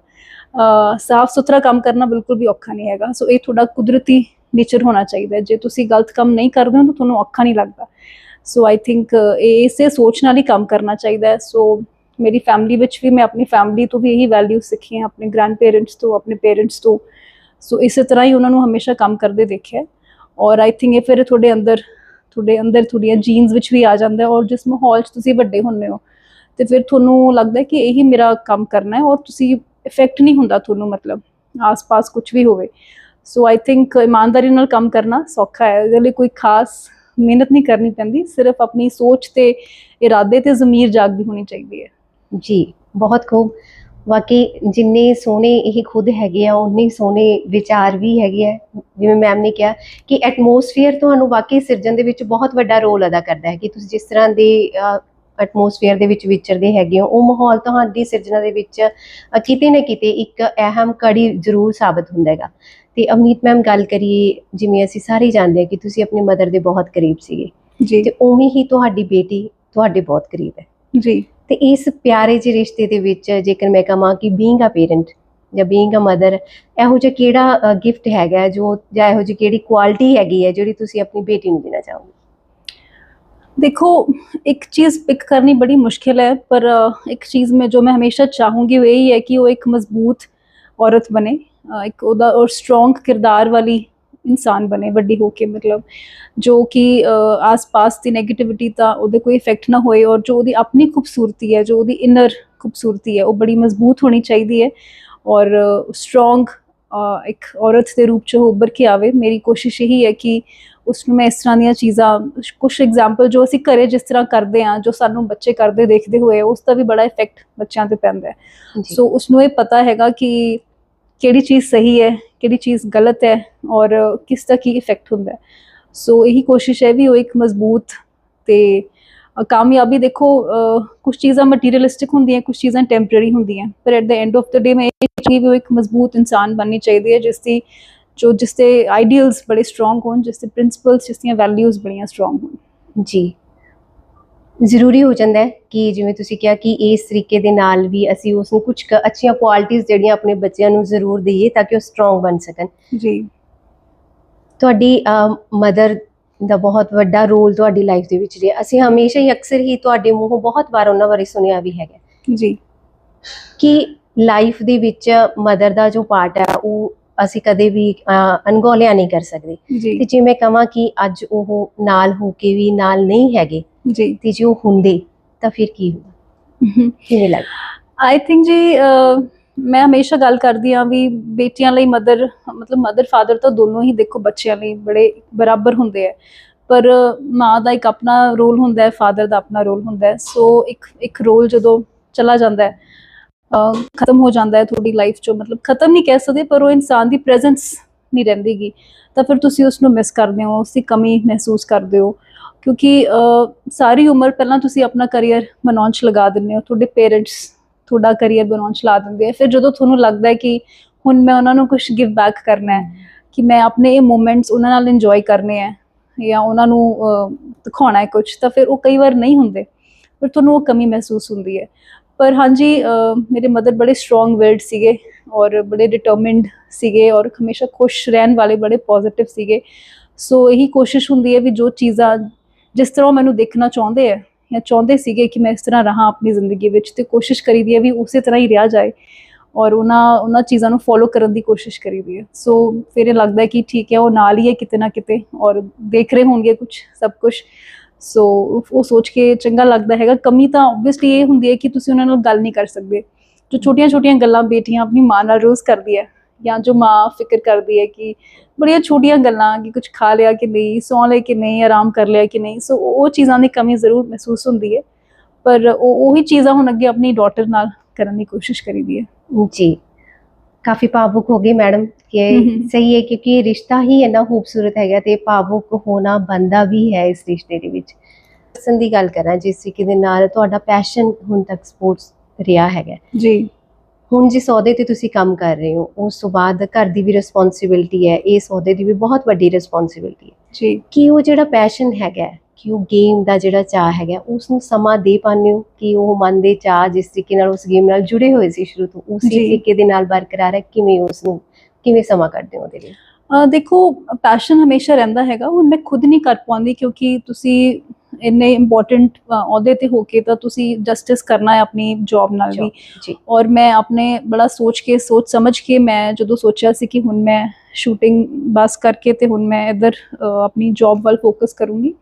ਸਾਫ਼ ਸੁਥਰਾ ਕੰਮ ਕਰਨਾ ਬਿਲਕੁਲ ਵੀ ਔਖਾ ਨਹੀਂ ਹੈਗਾ। ਸੋ ਇਹ ਤੁਹਾਡਾ ਕੁਦਰਤੀ ਨੇਚਰ ਹੋਣਾ ਚਾਹੀਦਾ ਜੇ ਤੁਸੀਂ ਗਲਤ ਕੰਮ ਨਹੀਂ ਕਰਦੇ ਹੋ ਤਾਂ ਤੁਹਾਨੂੰ ਔਖਾ ਨਹੀਂ ਲੱਗਦਾ। ਸੋ ਆਈ ਥਿੰਕ ਇਹ ਇਸੇ ਸੋਚ ਨਾਲ ਹੀ ਕੰਮ ਕਰਨਾ ਚਾਹੀਦਾ ਹੈ। ਸੋ ਮੇਰੀ ਫੈਮਿਲੀ ਵਿੱਚ ਵੀ ਮੈਂ ਆਪਣੀ ਫੈਮਿਲੀ ਤੋਂ ਵੀ ਇਹੀ ਵੈਲਿਊ ਸਿੱਖੀਆਂ ਆਪਣੇ ਗ੍ਰੈਂਡ ਪੇਰੈਂਟਸ ਤੋਂ, ਆਪਣੇ ਪੇਰੈਂਟਸ ਤੋਂ। ਸੋ ਇਸੇ ਤਰ੍ਹਾਂ ਹੀ ਉਹਨਾਂ ਨੂੰ ਹਮੇਸ਼ਾ ਕੰਮ ਕਰਦੇ ਦੇਖਿਆ ਔਰ ਆਈ ਥਿੰਕ ਇਹ ਫਿਰ ਤੁਹਾਡੇ ਅੰਦਰ ਤੁਹਾਡੇ ਅੰਦਰ ਤੁਹਾਡੀਆਂ ਜੀਨਸ ਵਿੱਚ ਵੀ ਆ ਜਾਂਦਾ ਔਰ ਜਿਸ ਮਾਹੌਲ 'ਚ ਤੁਸੀਂ ਵੱਡੇ ਹੁੰਦੇ ਹੋ, ਤੇ ਫਿਰ ਤੁਹਾਨੂੰ ਲੱਗਦਾ ਕਿ ਇਹੀ ਮੇਰਾ ਕੰਮ ਕਰਨਾ ਹੈ ਔਰ ਤੁਸੀਂ ਇਫੈਕਟ ਨਹੀਂ ਹੁੰਦਾ ਤੁਹਾਨੂੰ ਮਤਲਬ, ਆਸ-ਪਾਸ ਕੁਝ ਵੀ ਹੋਵੇ। ਸੋ ਆਈ ਥਿੰਕ ਇਮਾਨਦਾਰੀ ਨਾਲ ਕੰਮ ਕਰਨਾ ਸੌਖਾ ਹੈ। ਇਹਦੇ ਲਈ ਕੋਈ ਖਾਸ ਮਿਹਨਤ ਨਹੀਂ ਕਰਨੀ ਪੈਂਦੀ, ਸਿਰਫ ਆਪਣੀ ਸੋਚ ਤੇ ਇਰਾਦੇ ਤੇ ਜ਼ਮੀਰ ਜਾਗਦੀ ਹੋਣੀ ਚਾਹੀਦੀ ਹੈ। ਜੀ, ਬਹੁਤ ਖੂਬ। ਵਾਕਈ ਜਿੰਨੇ ਸੋਹਣੇ ਇਹ ਖੁਦ ਹੈਗੇ ਆ ਉਨੇ ਸੋਹਣੇ ਵਿਚਾਰ ਵੀ ਹੈਗੇ ਆ। ਜਿਵੇਂ ਮੈਮ ਨੇ ਕਿਹਾ ਕਿ ਐਟਮੋਸਫੀਅਰ ਤੁਹਾਨੂੰ ਵਾਕਈ ਸਿਰਜਣ ਦੇ ਵਿੱਚ ਬਹੁਤ ਵੱਡਾ ਰੋਲ ਅਦਾ ਕਰਦਾ ਹੈ ਕਿ ਤੁਸੀਂ ਜਿਸ ਤਰ੍ਹਾਂ ਦੇ ਐਟਮੋਸਫੀਅਰ ਦੇ ਵਿੱਚ ਵਿਚਰਦੇ ਹੈਗੇ ਹੋ ਉਹ ਮਾਹੌਲ ਤੁਹਾਡੀ ਸਿਰਜਣਾ ਦੇ ਵਿੱਚ ਕਿਤੇ ਨਾ ਕਿਤੇ ਇੱਕ ਅਹਿਮ ਕੜੀ ਜ਼ਰੂਰ ਸਾਬਤ ਹੁੰਦਾ ਹੈਗਾ। ਤੇ ਅਵਨੀਤ ਮੈਮ ਗੱਲ ਕਰੀਏ ਜਿਵੇਂ ਅਸੀਂ ਸਾਰੇ ਜਾਣਦੇ ਹਾਂ ਕਿ ਤੁਸੀਂ ਆਪਣੀ ਮਦਰ ਦੇ ਬਹੁਤ ਕਰੀਬ ਸੀਗੇ। ਜੀ। ਤੇ ਉਵੇਂ ਹੀ ਤੁਹਾਡੀ ਬੇਟੀ ਤੁਹਾਡੇ ਬਹੁਤ ਕਰੀਬ ਹੈ। ਜੀ। ਤੇ ਇਸ ਪਿਆਰੇ ਜਿਹੇ ਰਿਸ਼ਤੇ ਦੇ ਵਿੱਚ ਜੇਕਰ ਮੈਂ ਕਹਾਂ ਕਿ ਬੀਇੰਗ ਅ ਪੇਰੈਂਟ ਜਾਂ ਬੀਇੰਗ ਅ ਮਦਰ ਇਹੋ ਜਿਹਾ ਕਿਹੜਾ ਗਿਫਟ ਹੈਗਾ ਜੋ ਜਾਂ ਇਹੋ ਜਿਹੀ ਕਿਹੜੀ ਕੁਆਲਿਟੀ ਹੈਗੀ ਹੈ ਜਿਹੜੀ ਤੁਸੀਂ ਆਪਣੀ ਬੇਟੀ ਨੂੰ ਦੇਣਾ ਚਾਹੋਗੇ? देखो एक चीज़ पिक करनी बड़ी मुश्किल है पर एक चीज़ में जो मैं हमेशा चाहूँगी वो यही है कि वो एक मजबूत औरत बने एक ਉਹਦਾ और स्ट्रॉन्ग किरदार वाली ਇਨਸਾਨ ਬਣੇ, ਵੱਡੀ ਹੋ ਕੇ ਮਤਲਬ। ਜੋ ਕਿ ਆਸ-ਪਾਸ ਦੀ 네ਗੇਟਿਵਿਟੀ ਤਾਂ ਉਹਦੇ ਕੋਈ ਇਫੈਕਟ ਨਾ ਹੋਏ ਔਰ ਜੋ ਉਹਦੀ ਆਪਣੀ ਖੂਬਸੂਰਤੀ ਹੈ, ਜੋ ਉਹਦੀ ਇਨਰ ਖੂਬਸੂਰਤੀ ਹੈ, ਉਹ ਬੜੀ ਮਜ਼ਬੂਤ ਹੋਣੀ ਚਾਹੀਦੀ ਹੈ ਔਰ ਸਟਰੋਂਗ ਇੱਕ ਔਰਤ ਦੇ ਰੂਪ ਚ ਉੱਭਰ ਕੇ ਆਵੇ। ਮੇਰੀ ਕੋਸ਼ਿਸ਼ ਇਹੀ ਹੈ ਕਿ ਉਸ ਨੂੰ ਮੈਂ ਇਸ ਤਰ੍ਹਾਂ ਦੀਆਂ ਚੀਜ਼ਾਂ ਕੁਝ ਐਗਜ਼ਾਮਪਲ ਜੋ ਅਸੀਂ ਘਰੇ ਜਿਸ ਤਰ੍ਹਾਂ ਕਰਦੇ ਆ ਜੋ ਸਾਨੂੰ ਬੱਚੇ ਕਰਦੇ ਦੇਖਦੇ ਹੋਏ ਉਸ ਦਾ ਵੀ ਬੜਾ ਇਫੈਕਟ ਬੱਚਿਆਂ ਤੇ ਪੈਂਦਾ ਹੈ। ਸੋ ਉਸ ਨੂੰ ਇਹ ਪਤਾ ਹੈਗਾ ਕਿ ਕਿਹੜੀ ਚੀਜ਼ ਸਹੀ ਹੈ ਕਿਹੜੀ ਚੀਜ਼ ਗਲਤ ਹੈ ਔਰ ਕਿਸ ਦਾ ਕੀ ਇਫੈਕਟ ਹੁੰਦਾ ਸੋ ਇਹੀ ਕੋਸ਼ਿਸ਼ ਹੈ ਵੀ ਉਹ ਇੱਕ ਮਜ਼ਬੂਤ ਤੇ ਕਾਮਯਾਬੀ ਦੇਖੋ ਕੁਝ ਚੀਜ਼ਾਂ ਮਟੀਰੀਅਲਿਸਟਿਕ ਹੁੰਦੀਆਂ ਕੁਝ ਚੀਜ਼ਾਂ ਟੈਂਪਰੇਰੀ ਹੁੰਦੀਆਂ ਪਰ at the end of the day ਮੈਂ ਇਹ ਵੀ ਉਹ ਇੱਕ ਮਜ਼ਬੂਤ ਇਨਸਾਨ ਬਣਨੀ ਚਾਹੀਦੀ ਹੈ ਜਿਸ ਦੀ ਜੋ ਜਿਸ ਦੇ ਆਈਡੀਅਲਸ ਬੜੇ ਸਟਰੋਂਗ ਹੋਣ ਜਿਸ ਦੇ ਪ੍ਰਿੰਸੀਪਲਸ ਜਿਸ ਦੀਆਂ ਵੈਲਿਊਜ਼ ਬੜੀਆਂ ਸਟਰੋਂਗ ਹੋਣ। ਜੀ। ਜ਼ਰੂਰੀ ਹੋ ਜਾਂਦਾ ਹੈ ਕਿ ਜਿਵੇਂ ਤੁਸੀਂ ਕਿਹਾ ਕਿ ਇਸ ਤਰੀਕੇ ਦੇ ਨਾਲ ਵੀ ਅਸੀਂ ਉਸ ਨੂੰ ਕੁਝ ਅੱਛੀਆਂ ਕੁਆਲਿਟੀਆਂ ਜਿਹੜੀਆਂ ਆਪਣੇ ਬੱਚਿਆਂ ਨੂੰ ਜ਼ਰੂਰ ਦਈਏ ਤਾਂ ਕਿ ਉਹ ਸਟਰੋਂਗ ਬਣ ਸਕਣ। ਜੀ। ਤੁਹਾਡੀ ਮਦਰ ਦਾ ਬਹੁਤ ਵੱਡਾ ਰੋਲ ਤੁਹਾਡੀ ਲਾਈਫ ਦੇ ਵਿੱਚ ਰਿਹਾ। ਅਸੀਂ ਹਮੇਸ਼ਾ ਹੀ ਅਕਸਰ ਹੀ ਤੁਹਾਡੇ ਮੂੰਹੋਂ ਬਹੁਤ ਵਾਰ ਉਹਨਾਂ ਬਾਰੇ ਸੁਣਿਆ ਵੀ ਹੈਗਾ। ਜੀ। ਕਿ ਲਾਈਫ ਦੇ ਵਿੱਚ ਮਦਰ ਦਾ ਜੋ ਪਾਰਟ ਹੈ ਉਹ ਅਸੀਂ ਕਦੇ ਵੀ ਅਣਗੌਲਿਆ ਨਹੀਂ ਕਰ ਸਕਦੇ। ਤੇ ਜੀ ਮੈਂ ਕਹਾਂ ਕਿ ਅੱਜ ਉਹ ਨਾਲ ਹੋ ਕੇ ਵੀ ਨਾਲ ਨਹੀਂ ਹੈਗੇ ਜੀ। ਤੇ ਜੇ ਉਹ ਹੁੰਦੇ ਤਾਂ ਫਿਰ ਕੀ ਹੁੰਦਾ? ਕਿਵੇਂ ਲੱਗਦਾ? ਆਈ ਥਿੰਕ ਜੀ ਮੈਂ ਹਮੇਸ਼ਾ ਗੱਲ ਕਰਦੀ ਆ ਵੀ ਬੇਟੀਆਂ ਲਈ ਮਦਰ ਮਤਲਬ ਮਦਰ ਫਾਦਰ ਤਾਂ ਦੋਨੋਂ ਹੀ ਦੇਖੋ ਬੱਚਿਆਂ ਲਈ ਬੜੇ ਬਰਾਬਰ ਹੁੰਦੇ ਆ। ਪਰ ਮਾਂ ਦਾ ਇੱਕ ਆਪਣਾ ਰੋਲ ਹੁੰਦਾ ਹੈ ਫਾਦਰ ਦਾ ਆਪਣਾ ਰੋਲ ਹੁੰਦਾ ਹੈ। ਸੋ ਇੱਕ ਇੱਕ ਰੋਲ ਜਦੋਂ ਚਲਾ ਜਾਂਦਾ ਹੈ ਖਤਮ ਹੋ ਜਾਂਦਾ ਹੈ ਤੁਹਾਡੀ ਲਾਈਫ ਚੋਂ। ਮਤਲਬ ਖਤਮ ਨਹੀਂ ਕਹਿ ਸਕਦੇ, ਪਰ ਉਹ ਇਨਸਾਨ ਦੀ ਪ੍ਰੈਜ਼ੈਂਸ ਨਹੀਂ ਰਹਿੰਦੀਗੀ। ਤਾਂ ਫਿਰ ਤੁਸੀਂ ਉਸ ਨੂੰ ਮਿਸ ਕਰਦੇ ਹੋ ਉਸ ਦੀ ਕਮੀ ਮਹਿਸੂਸ ਕਰਦੇ ਹੋ। ਕਿਉਂਕਿ ਸਾਰੀ ਉਮਰ ਪਹਿਲਾਂ ਤੁਸੀਂ ਆਪਣਾ ਕੈਰੀਅਰ ਬਣਾਉਣ 'ਚ ਲਗਾ ਦਿੰਦੇ ਹੋ। ਤੁਹਾਡੇ ਪੇਰੈਂਟਸ ਤੁਹਾਡਾ ਕੈਰੀਅਰ ਬਣਾਉਣ 'ਚ ਲਾ ਦਿੰਦੇ ਆ। ਫਿਰ ਜਦੋਂ ਤੁਹਾਨੂੰ ਲੱਗਦਾ ਹੈ ਕਿ ਹੁਣ ਮੈਂ ਉਹਨਾਂ ਨੂੰ ਕੁਝ ਗਿਵ ਬੈਕ ਕਰਨਾ ਹੈ, ਕਿ ਮੈਂ ਆਪਣੇ ਇਹ ਮੂਮੈਂਟਸ ਉਹਨਾਂ ਨਾਲ ਇੰਜੋਏ ਕਰਨੇ ਹੈ ਜਾਂ ਉਹਨਾਂ ਨੂੰ ਦਿਖਾਉਣਾ ਹੈ ਕੁਝ ਤਾਂ ਫਿਰ ਉਹ ਕਈ ਵਾਰ ਨਹੀਂ ਹੁੰਦੇ। ਪਰ ਤੁਹਾਨੂੰ ਉਹ ਕਮੀ ਮਹਿਸੂਸ ਹੁੰਦੀ ਹੈ। ਪਰ ਹਾਂਜੀ ਮੇਰੇ ਮਦਰ ਬੜੇ ਸਟਰੋਂਗ ਵਿਲਡ ਸੀਗੇ ਔਰ ਬੜੇ ਡਿਟਰਮਿਨਡ ਸੀਗੇ ਔਰ ਹਮੇਸ਼ਾ ਖੁਸ਼ ਰਹਿਣ ਵਾਲੇ ਬੜੇ ਪੋਜ਼ਿਟਿਵ ਸੀਗੇ। ਸੋ ਇਹੀ ਕੋਸ਼ਿਸ਼ ਹੁੰਦੀ ਹੈ ਵੀ ਜੋ ਚੀਜ਼ਾਂ ਜਿਸ ਤਰ੍ਹਾਂ ਉਹ ਮੈਨੂੰ ਦੇਖਣਾ ਚਾਹੁੰਦੇ ਆ ਜਾਂ ਚਾਹੁੰਦੇ ਸੀਗੇ ਕਿ ਮੈਂ ਇਸ ਤਰ੍ਹਾਂ ਰਹਾ ਆਪਣੀ ਜ਼ਿੰਦਗੀ ਵਿੱਚ ਤੇ ਕੋਸ਼ਿਸ਼ ਕਰੀਦੀ ਹੈ ਵੀ ਉਸੇ ਤਰ੍ਹਾਂ ਹੀ ਰਿਹਾ ਜਾਏ ਔਰ ਉਹਨਾਂ ਉਹਨਾਂ ਚੀਜ਼ਾਂ ਨੂੰ ਫੋਲੋ ਕਰਨ ਦੀ ਕੋਸ਼ਿਸ਼ ਕਰੀਦੀ ਹੈ। ਸੋ ਫਿਰ ਇਹ ਲੱਗਦਾ ਕਿ ਠੀਕ ਹੈ, ਉਹ ਨਾਲ ਹੀ ਹੈ ਕਿਤੇ ਨਾ ਕਿਤੇ ਔਰ ਦੇਖ ਰਹੇ ਹੋਣਗੇ ਕੁਝ ਸਭ ਕੁਝ ਸੋ ਉਹ ਸੋਚ ਕੇ ਚੰਗਾ ਲੱਗਦਾ ਹੈਗਾ। ਕਮੀ ਤਾਂ ਆਬਵੀਅਸਲੀ ਇਹ ਹੁੰਦੀ ਹੈ ਕਿ ਤੁਸੀਂ ਉਹਨਾਂ ਨਾਲ ਗੱਲ ਨਹੀਂ ਕਰ ਸਕਦੇ। ਜੋ ਛੋਟੀਆਂ-ਛੋਟੀਆਂ ਗੱਲਾਂ ਬੇਟੀਆਂ ਆਪਣੀ ਮਾਂ ਨਾਲ ਰੋਜ਼ ਕਰਦੀ ਹੈ ਜਾਂ ਜੋ ਮਾਂ ਫਿਕਰ ਕਰਦੀ ਹੈ ਕਿ ਬੜੀਆਂ ਛੋਟੀਆਂ ਗੱਲਾਂ ਕਿ ਕੁਝ ਖਾ ਲਿਆ ਕਿ ਨਹੀਂ, ਸੌਂ ਲਿਆ ਕਿ ਨਹੀਂ, ਆਰਾਮ ਕਰ ਲਿਆ ਕਿ ਨਹੀਂ। ਸੋ ਉਹ ਚੀਜ਼ਾਂ ਦੀ ਕਮੀ ਜ਼ਰੂਰ ਮਹਿਸੂਸ ਹੁੰਦੀ ਹੈ। ਪਰ ਉਹ ਉਹੀ ਚੀਜ਼ਾਂ ਹੁਣ ਅੱਗੇ ਆਪਣੀ ਡਾਟਰ ਨਾਲ ਕਰਨ ਦੀ ਕੋਸ਼ਿਸ਼ ਕਰੀਦੀ ਹੈ। ਜੀ। ਕਾਫੀ ਭਾਵੁਕ ਹੋ ਗਏ ਮੈਡਮ। ਕਿ। ਸਹੀ ਹੈ ਕਿਉਂਕਿ ਇਹ ਰਿਸ਼ਤਾ ਹੀ ਇੰਨਾ ਖੂਬਸੂਰਤ ਹੈਗਾ ਤੇ ਭਾਵੁਕ ਹੋਣਾ ਬੰਦਾ ਵੀ ਹੈ ਇਸ ਰਿਸ਼ਤੇ ਦੇ ਵਿੱਚ। ਪਸੰਦ ਦੀ ਗੱਲ ਕਰਾਂ ਜਿਸ ਤਰੀਕੇ ਦੇ ਨਾਲ ਤੁਹਾਡਾ ਪੈਸ਼ਨ ਹੁਣ ਤੱਕ ਸਪੋਰਟਸ ਰਿਹਾ ਹੈਗਾ। ਜੀ। ਹੁਣ ਜਿਸ ਅਹੁਦੇ ਤੇ ਤੁਸੀਂ ਕੰਮ ਕਰ ਰਹੇ ਹੋ ਉਸ ਤੋਂ ਬਾਅਦ ਘਰ ਦੀ ਵੀ ਰਿਸਪੌਂਸਿਬਿਲਟੀ ਹੈ ਇਸ ਅਹੁਦੇ ਦੀ ਵੀ ਬਹੁਤ ਵੱਡੀ ਰਿਸਪੌਂਸਿਬਿਲਟੀ ਹੈ। ਜੀ। ਕਿ ਉਹ ਜਿਹੜਾ ਪੈਸ਼ਨ ਹੈਗਾ ਕਿ ਉਹ ਗੇਮ ਦਾ ਜਿਹੜਾ ਚਾਹ ਹੈਗਾ ਉਸ ਨੂੰ ਸਮਾਂ ਦੇ ਪਾਉਂਦੇ ਹੋ? ਕਿ ਉਹ ਮਨ ਦੇ ਚਾਹ ਜਿਸ ਤਰੀਕੇ ਨਾਲ ਉਸ ਗੇਮ ਨਾਲ ਜੁੜੇ ਹੋਏ ਸੀ ਸ਼ੁਰੂ ਤੋਂ ਉਸੇ। ਤਰੀਕੇ ਦੇ ਨਾਲ ਬਰਕਰਾਰ ਹੈ? ਕਿਵੇਂ ਉਸ ਨੂੰ ਕਿਵੇਂ ਸਮਾਂ ਕੱਢਦੇ ਹੋ ਉਹਦੇ ਲਈ? ਦੇਖੋ ਪੈਸ਼ਨ ਹਮੇਸ਼ਾ ਰਹਿੰਦਾ ਹੈਗਾ ਉਹ ਮੈਂ ਖੁਦ ਨਹੀਂ ਕਰ ਪਾਉਂਦੀ ਕਿਉਂਕਿ ਤੁਸੀਂ ਇੰਨੇ ਇੰਪੋਰਟੈਂਟ ਅਹੁਦੇ ਤੇ ਹੋ ਕੇ ਤਾਂ ਤੁਸੀਂ ਜਸਟਿਸ ਕਰਨਾ ਹੈ ਆਪਣੀ ਜੌਬ ਨਾਲ ਵੀ। ਔਰ ਮੈਂ ਆਪਣੇ ਬੜਾ ਸੋਚ ਕੇ ਸੋਚ ਸਮਝ ਕੇ ਮੈਂ ਜਦੋਂ ਸੋਚਿਆ ਸੀ ਕਿ ਹੁਣ ਮੈਂ ਸ਼ੂਟਿੰਗ ਬਸ ਕਰਕੇ ਤੇ ਹੁਣ ਮੈਂ ਇੱਧਰ ਆਪਣੀ ਜੌਬ ਵੱਲ ਫੋਕਸ ਕਰੂੰਗੀ।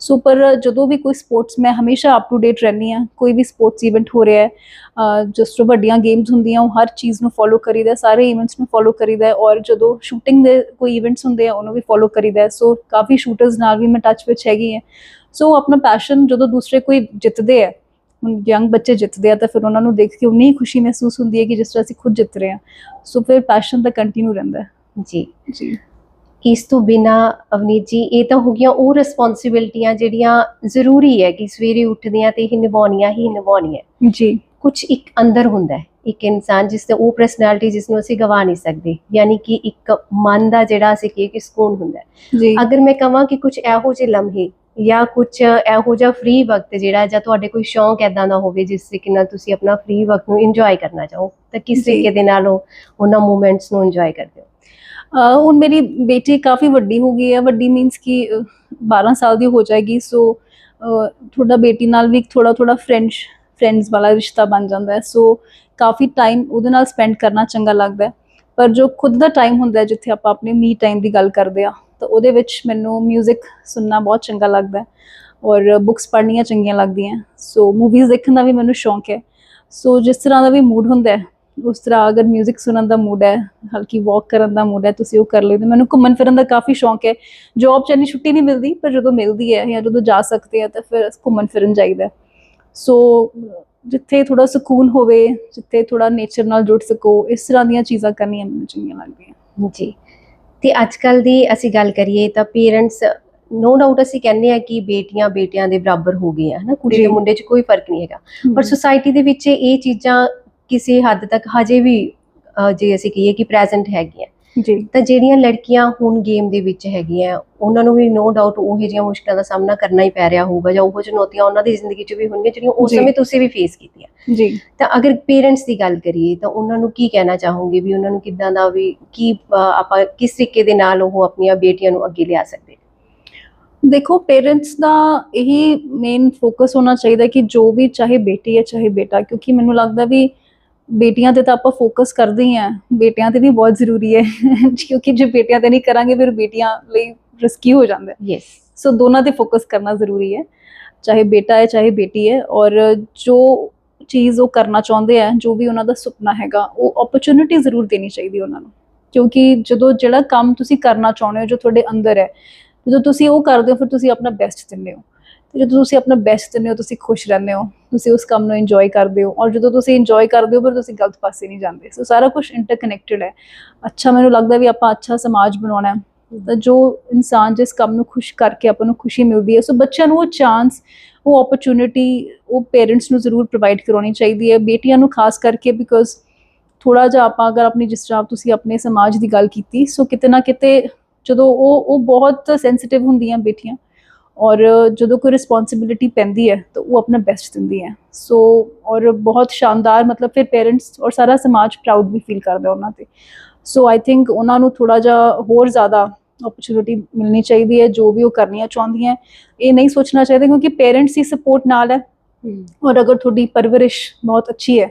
ਸੋ ਪਰ ਜਦੋਂ ਵੀ ਕੋਈ ਸਪੋਰਟਸ ਮੈਂ ਹਮੇਸ਼ਾ ਅਪ ਟੂ ਡੇਟ ਰਹਿੰਦੀ ਆ ਕੋਈ ਵੀ ਸਪੋਰਟਸ ਇਵੈਂਟ ਹੋ ਰਿਹਾ ਹੈ ਅਹ, ਜਿਸ ਤੋਂ ਵੱਡੀਆਂ ਗੇਮਸ ਹੁੰਦੀਆਂ ਉਹ ਹਰ ਚੀਜ਼ ਨੂੰ ਫੋਲੋ ਕਰੀਦਾ ਸਾਰੇ ਇਵੈਂਟਸ ਨੂੰ ਫੋਲੋ ਕਰੀਦਾ ਔਰ ਜਦੋਂ ਸ਼ੂਟਿੰਗ ਦੇ ਕੋਈ ਇਵੈਂਟਸ ਹੁੰਦੇ ਆ ਉਹਨੂੰ ਵੀ ਫੋਲੋ ਕਰੀਦਾ ਸੋ ਕਾਫੀ ਸ਼ੂਟਰਸ ਨਾਲ ਵੀ ਮੈਂ ਟੱਚ ਵਿੱਚ ਹੈਗੀ ਹੈ। ਸੋ ਆਪਣਾ ਪੈਸ਼ਨ ਜਦੋਂ ਦੂਸਰੇ ਕੋਈ ਜਿੱਤਦੇ ਆ ਹੁਣ ਯੰਗ ਬੱਚੇ ਜਿੱਤਦੇ ਆ ਤਾਂ ਫਿਰ ਉਹਨਾਂ ਨੂੰ ਦੇਖ ਕੇ ਉਨੀ ਖੁਸ਼ੀ ਮਹਿਸੂਸ ਹੁੰਦੀ ਹੈ ਕਿ ਜਿਸ ਤਰ੍ਹਾਂ ਅਸੀਂ ਖੁਦ ਜਿੱਤ ਰਹੇ ਹਾਂ। ਸੋ ਫਿਰ ਪੈਸ਼ਨ ਤਾਂ ਕੰਟੀਨਿਊ ਰਹਿੰਦਾ ਹੈ। ਜੀ। ਜੀ। ਇਸ ਤੋਂ ਬਿਨਾ ਅਵਨੀਤ ਜੀ ਇਹ ਤਾਂ ਹੋ ਗਈਆਂ ਉਹ ਰਿਸਪੌਂਸਿਬਿਲਟੀਆਂ ਜਿਹੜੀਆਂ ਜ਼ਰੂਰੀ ਹੈ ਕਿ ਸਵੇਰੇ ਉੱਠਦਿਆਂ ਤੇ ਹੀ ਨਿਭਾਉਣੀਆਂ ਹੀ ਨਿਭਾਉਣੀਆਂ। ਜੀ। ਕੁਝ ਇੱਕ ਅੰਦਰ ਹੁੰਦਾ ਹੈ। ਇੱਕ ਇਨਸਾਨ ਜਿਸ ਤੇ ਉਹ ਪਰਸਨੈਲਿਟੀ ਜਿਸ ਨੂੰ ਅਸੀਂ ਗਵਾ ਨਹੀਂ ਸਕਦੇ ਯਾਨੀ ਕਿ ਇੱਕ ਮਨ ਦਾ ਜਿਹੜਾ ਅਸੀਂ ਕਹੀਏ ਕਿ ਸਕੂਨ ਹੁੰਦਾ ਹੈ। ਜੀ। ਅਗਰ ਮੈਂ ਕਹਾਂ ਕਿ ਕੁਝ ਇਹੋ ਜਿਹੇ ਲਮਹੇ ਜਾਂ ਕੁਝ ਇਹੋ ਜਿਹਾ ਫ੍ਰੀ ਵਕਤ ਜਿਹੜਾ ਜਾਂ ਤੁਹਾਡੇ ਕੋਈ ਸ਼ੌਂਕ ਐਦਾਂ ਦਾ ਹੋਵੇ ਜਿਸ ਤਰੀਕੇ ਨਾਲ ਤੁਸੀਂ ਆਪਣਾ ਫ੍ਰੀ ਵਕਤ ਨੂੰ ਇੰਜੋਏ ਕਰਨਾ ਚਾਹੋ ਤਾਂ ਕਿਸ। ਤਰੀਕੇ ਦੇ ਨਾਲ ਉਹ ਉਹਨਾਂ ਮੂਮੈਂਟਸ ਨੂੰ ਇੰਜੋਏ ਕਰਦੇ ਹੋ? ਹੁਣ ਮੇਰੀ ਬੇਟੀ ਕਾਫੀ ਵੱਡੀ ਹੋ ਗਈ ਹੈ। ਵੱਡੀ ਮੀਨਸ ਕਿ ਅਹ, 12 ਸਾਲ ਦੀ ਹੋ ਜਾਏਗੀ। ਸੋ ਥੋੜਾ ਬੇਟੀ ਨਾਲ ਵੀ ਥੋੜਾ ਥੋੜਾ ਫਰੈਂਡਸ ਫਰੈਂਡਸ ਵਾਲਾ ਰਿਸ਼ਤਾ ਬਣ ਜਾਂਦਾ ਹੈ। ਸੋ ਕਾਫੀ ਟਾਈਮ ਉਹਦੇ ਨਾਲ ਸਪੈਂਡ ਕਰਨਾ ਚੰਗਾ ਲੱਗਦਾ ਪਰ ਜੋ ਖੁਦ ਦਾ ਟਾਈਮ ਹੁੰਦਾ ਜਿੱਥੇ ਆਪਾਂ ਆਪਣੇ ਮੀ ਟਾਈਮ ਦੀ ਗੱਲ ਕਰਦੇ ਆ ਤਾਂ ਉਹਦੇ ਵਿੱਚ ਮੈਨੂੰ 뮤직 ਸੁਣਨਾ ਬਹੁਤ ਚੰਗਾ ਲੱਗਦਾ ਔਰ ਬੁੱਕਸ ਪੜ੍ਹਨੀਆਂ ਚੰਗੀਆਂ ਲੱਗਦੀਆਂ ਸੋ ਮੂਵੀਜ਼ ਦੇਖਣ ਦਾ ਵੀ ਮੈਨੂੰ ਸ਼ੌਂਕ ਹੈ। ਸੋ ਜਿਸ ਤਰ੍ਹਾਂ ਦਾ ਵੀ ਮੂਡ ਹੁੰਦਾ ਹੈ ਉਸ ਤਰ੍ਹਾਂ ਅਗਰ 뮤직 ਸੁਣਨ ਦਾ ਮੂਡ ਹੈ ਹਲਕੀ ਵਾਕ ਕਰਨ ਦਾ ਮੂਡ ਹੈ ਤੁਸੀਂ ਉਹ ਕਰ ਲੈਂਦੇ ਮੈਨੂੰ ਘੁੰਮਣ ਫਿਰਨ ਦਾ ਕਾਫੀ ਸ਼ੌਂਕ ਹੈ। ਜੌਬ ਚ ਇੰਨੀ ਛੁੱਟੀ ਨਹੀਂ ਮਿਲਦੀ ਪਰ ਜਦੋਂ ਮਿਲਦੀ ਹੈ ਜਾਂ ਜਦੋਂ ਜਾ ਸਕਦੇ ਆ ਤਾਂ ਫਿਰ ਘੁੰਮਣ ਫਿਰਨ ਜਾਈਦਾ ਸੋ ਜਿੱਥੇ ਥੋੜਾ ਸਕੂਨ ਹੋਵੇ ਜਿੱਥੇ ਥੋੜਾ ਨੇਚਰ ਨਾਲ ਜੁੜ ਸਕੋ ਇਸ ਤਰ੍ਹਾਂ ਦੀਆਂ ਚੀਜ਼ਾਂ ਕਰਨੀਆਂ ਮੈਨੂੰ ਚੰਗੀਆਂ ਲੱਗਦੀਆਂ। ਜੀ। ਤੇ ਅੱਜ ਕੱਲ ਦੀ ਅਸੀਂ ਗੱਲ ਕਰੀਏ ਤਾਂ ਪੇਰੈਂਟਸ ਨੋ ਡਾਊਟ ਅਸੀਂ ਕਹਿੰਦੇ ਆ ਕਿ ਬੇਟੀਆਂ ਬੇਟਿਆਂ ਦੇ ਬਰਾਬਰ ਹੋ ਗਈਆਂ ਹਨਾ। ਕੁੜੀ ਤੇ ਜੀ। ਮੁੰਡੇ 'ਚ ਕੋਈ ਫ਼ਰਕ ਨਹੀਂ ਹੈਗਾ। ਪਰ ਸੁਸਾਇਟੀ ਦੇ ਵਿੱਚ ਇਹ ਚੀਜ਼ਾਂ ਕਿਸੇ ਹੱਦ ਤੱਕ ਹਜੇ ਵੀ ਜੇ ਅਸੀਂ ਕਹੀਏ ਕਿ ਪ੍ਰੈਜ਼ੈਂਟ ਹੈਗੀਆਂ। ਜੀ। ਤਾਂ ਜਿਹੜੀਆਂ ਲੜਕੀਆਂ ਹੁਣ ਗੇਮ ਦੇ ਵਿੱਚ ਹੈਗੀਆਂ ਉਹਨਾਂ ਨੂੰ ਵੀ ਨੋ ਡਾਊਟ ਉਹ ਜਿਹੀਆਂ ਮੁਸ਼ਕਲਾਂ ਦਾ ਸਾਹਮਣਾ ਕਰਨਾ ਹੀ ਪੈ ਰਿਹਾ ਹੋਊਗਾ ਜਾਂ ਉਹ ਚੁਣੌਤੀਆਂ ਉਹਨਾਂ ਦੀ ਜ਼ਿੰਦਗੀ 'ਚ ਵੀ ਹੋਣਗੀਆਂ ਜਿਹੜੀਆਂ ਉਸ। ਸਮੇਂ ਤੁਸੀਂ ਵੀ ਫੇਸ ਕੀਤੀਆਂ। ਜੀ। ਤਾਂ ਅਗਰ ਪੇਰੈਂਟਸ ਦੀ ਗੱਲ ਕਰੀਏ ਤਾਂ ਉਹਨਾਂ ਨੂੰ ਕੀ ਕਹਿਣਾ ਚਾਹੋਗੇ ਵੀ ਉਹਨਾਂ ਨੂੰ ਕਿੱਦਾਂ ਦਾ ਵੀ ਕੀ ਆਪਾਂ ਕਿਸ ਤਰੀਕੇ ਦੇ ਨਾਲ ਉਹ ਆਪਣੀਆਂ ਬੇਟੀਆਂ ਨੂੰ ਅੱਗੇ ਲਿਆ ਸਕਦੇ ਦੇਖੋ ਪੇਰੈਂਟਸ ਦਾ ਇਹੀ ਮੇਨ ਫੋਕਸ ਹੋਣਾ ਚਾਹੀਦਾ ਕਿ ਜੋ ਵੀ ਚਾਹੇ ਬੇਟੀ ਹੈ ਚਾਹੇ ਬੇਟਾ ਕਿਉਂਕਿ ਮੈਨੂੰ ਲੱਗਦਾ ਵੀ ਬੇਟੀਆਂ ਤੇ ਤਾਂ ਆਪਾਂ ਫੋਕਸ ਕਰਦੇ ਹੀ ਆ ਬੇਟੀਆਂ ਤੇ ਵੀ ਬਹੁਤ ਜ਼ਰੂਰੀ ਹੈ। ਕਿਉਂਕਿ ਜੇ ਬੇਟੀਆਂ ਤੇ ਨਹੀਂ ਕਰਾਂਗੇ ਫਿਰ ਬੇਟੀਆਂ ਲਈ ਰਿਸਕੀ ਹੋ ਜਾਂਦਾ ਹੈ। ਯੈਸ ਸੋ ਦੋਨਾਂ ਤੇ ਫੋਕਸ ਕਰਨਾ ਜ਼ਰੂਰੀ ਹੈ। ਚਾਹੇ ਬੇਟਾ ਹੈ ਚਾਹੇ ਬੇਟੀ ਹੈ। ਔਰ ਜੋ ਚੀਜ਼ ਉਹ ਕਰਨਾ ਚਾਹੁੰਦੇ ਆ ਜੋ ਵੀ ਉਹਨਾਂ ਦਾ ਸੁਪਨਾ ਹੈਗਾ ਉਹ ਓਪਰਚੁਨਿਟੀ ਜ਼ਰੂਰ ਦੇਣੀ ਚਾਹੀਦੀ ਉਹਨਾਂ ਨੂੰ। ਕਿਉਂਕਿ ਜਦੋਂ ਜਿਹੜਾ ਕੰਮ ਤੁਸੀਂ ਕਰਨਾ ਚਾਹੁੰਦੇ ਹੋ ਜੋ ਤੁਹਾਡੇ ਅੰਦਰ ਹੈ ਜਦੋਂ ਤੁਸੀਂ ਉਹ ਕਰਦੇ ਹੋ ਫਿਰ ਤੁਸੀਂ ਆਪਣਾ ਬੈਸਟ ਦਿੰਦੇ ਹੋ। ਤੇ ਜਦੋਂ ਤੁਸੀਂ ਆਪਣਾ ਬੈਸਟ ਦਿੰਦੇ ਹੋ, ਤੁਸੀਂ ਖੁਸ਼ ਰਹਿੰਦੇ ਹੋ, ਤੁਸੀਂ ਉਸ ਕੰਮ ਨੂੰ ਇੰਜੋਏ ਕਰਦੇ ਹੋ ਔਰ ਜਦੋਂ ਤੁਸੀਂ ਇੰਜੋਏ ਕਰਦੇ ਹੋ ਪਰ ਤੁਸੀਂ ਗਲਤ ਪਾਸੇ ਨਹੀਂ ਜਾਂਦੇ। ਸੋ ਸਾਰਾ ਕੁਝ ਇੰਟਰਕਨੈਕਟਡ ਹੈ। ਅੱਛਾ, ਮੈਨੂੰ ਲੱਗਦਾ ਵੀ ਆਪਾਂ ਅੱਛਾ ਸਮਾਜ ਬਣਾਉਣਾ ਹੈ। ਤਾਂ ਜੋ ਇਨਸਾਨ ਜਿਸ ਕੰਮ ਨੂੰ ਖੁਸ਼ ਕਰਕੇ ਆਪਾਂ ਨੂੰ ਖੁਸ਼ੀ ਮਿਲਦੀ ਹੈ, ਸੋ ਬੱਚਿਆਂ ਨੂੰ ਉਹ ਚਾਂਸ ਉਹ ਓਪਰਚੁਨਿਟੀ ਉਹ ਪੇਰੈਂਟਸ ਨੂੰ ਜ਼ਰੂਰ ਪ੍ਰੋਵਾਈਡ ਕਰਾਉਣੀ ਚਾਹੀਦੀ ਹੈ। ਬੇਟੀਆਂ ਨੂੰ ਖਾਸ ਕਰਕੇ ਬਿਕੋਜ਼ ਥੋੜਾ ਜਿਹਾ ਆਪਾਂ ਅਗਰ ਆਪਣੀ ਜਿਸ ਤਰ੍ਹਾਂ ਤੁਸੀਂ ਆਪਣੇ ਸਮਾਜ ਦੀ ਗੱਲ ਕੀਤੀ, ਸੋ ਕਿਤੇ ਨਾ ਕਿਤੇ ਜਦੋਂ ਉਹ ਉਹ ਬਹੁਤ ਸੈਂਸਿਟਿਵ ਹੁੰਦੀਆਂ ਬੇਟੀਆਂ ਔਰ ਜਦੋਂ ਕੋਈ ਰਿਸਪੌਂਸਿਬਿਲਿਟੀ ਪੈਂਦੀ ਹੈ ਤਾਂ ਉਹ ਆਪਣਾ ਬੈਸਟ ਦਿੰਦੀ ਹੈ। ਸੋ ਔਰ ਬਹੁਤ ਸ਼ਾਨਦਾਰ ਮਤਲਬ ਫਿਰ ਪੇਰੈਂਟਸ ਔਰ ਸਾਰਾ ਸਮਾਜ ਪ੍ਰਾਊਡ ਵੀ ਫੀਲ ਕਰਦਾ ਉਹਨਾਂ ਤੇ। ਸੋ ਆਈ ਥਿੰਕ ਉਹਨਾਂ ਨੂੰ ਥੋੜਾ ਜਿਹਾ ਹੋਰ ਜ਼ਿਆਦਾ ਓਪਰਚੁਨਿਟੀ ਮਿਲਣੀ ਚਾਹੀਦੀ ਹੈ ਜੋ ਵੀ ਉਹ ਕਰਨੀਆਂ ਚਾਹੁੰਦੀਆਂ ਇਹ ਨਹੀਂ ਸੋਚਣਾ ਚਾਹੀਦਾ ਕਿਉਂਕਿ ਪੇਰੈਂਟਸ ਹੀ ਸਪੋਰਟ ਨਾਲ ਹੈ। ਔਰ ਅਗਰ ਤੁਹਾਡੀ ਪਰਵਰਿਸ਼ ਬਹੁਤ ਅੱਛੀ ਹੈ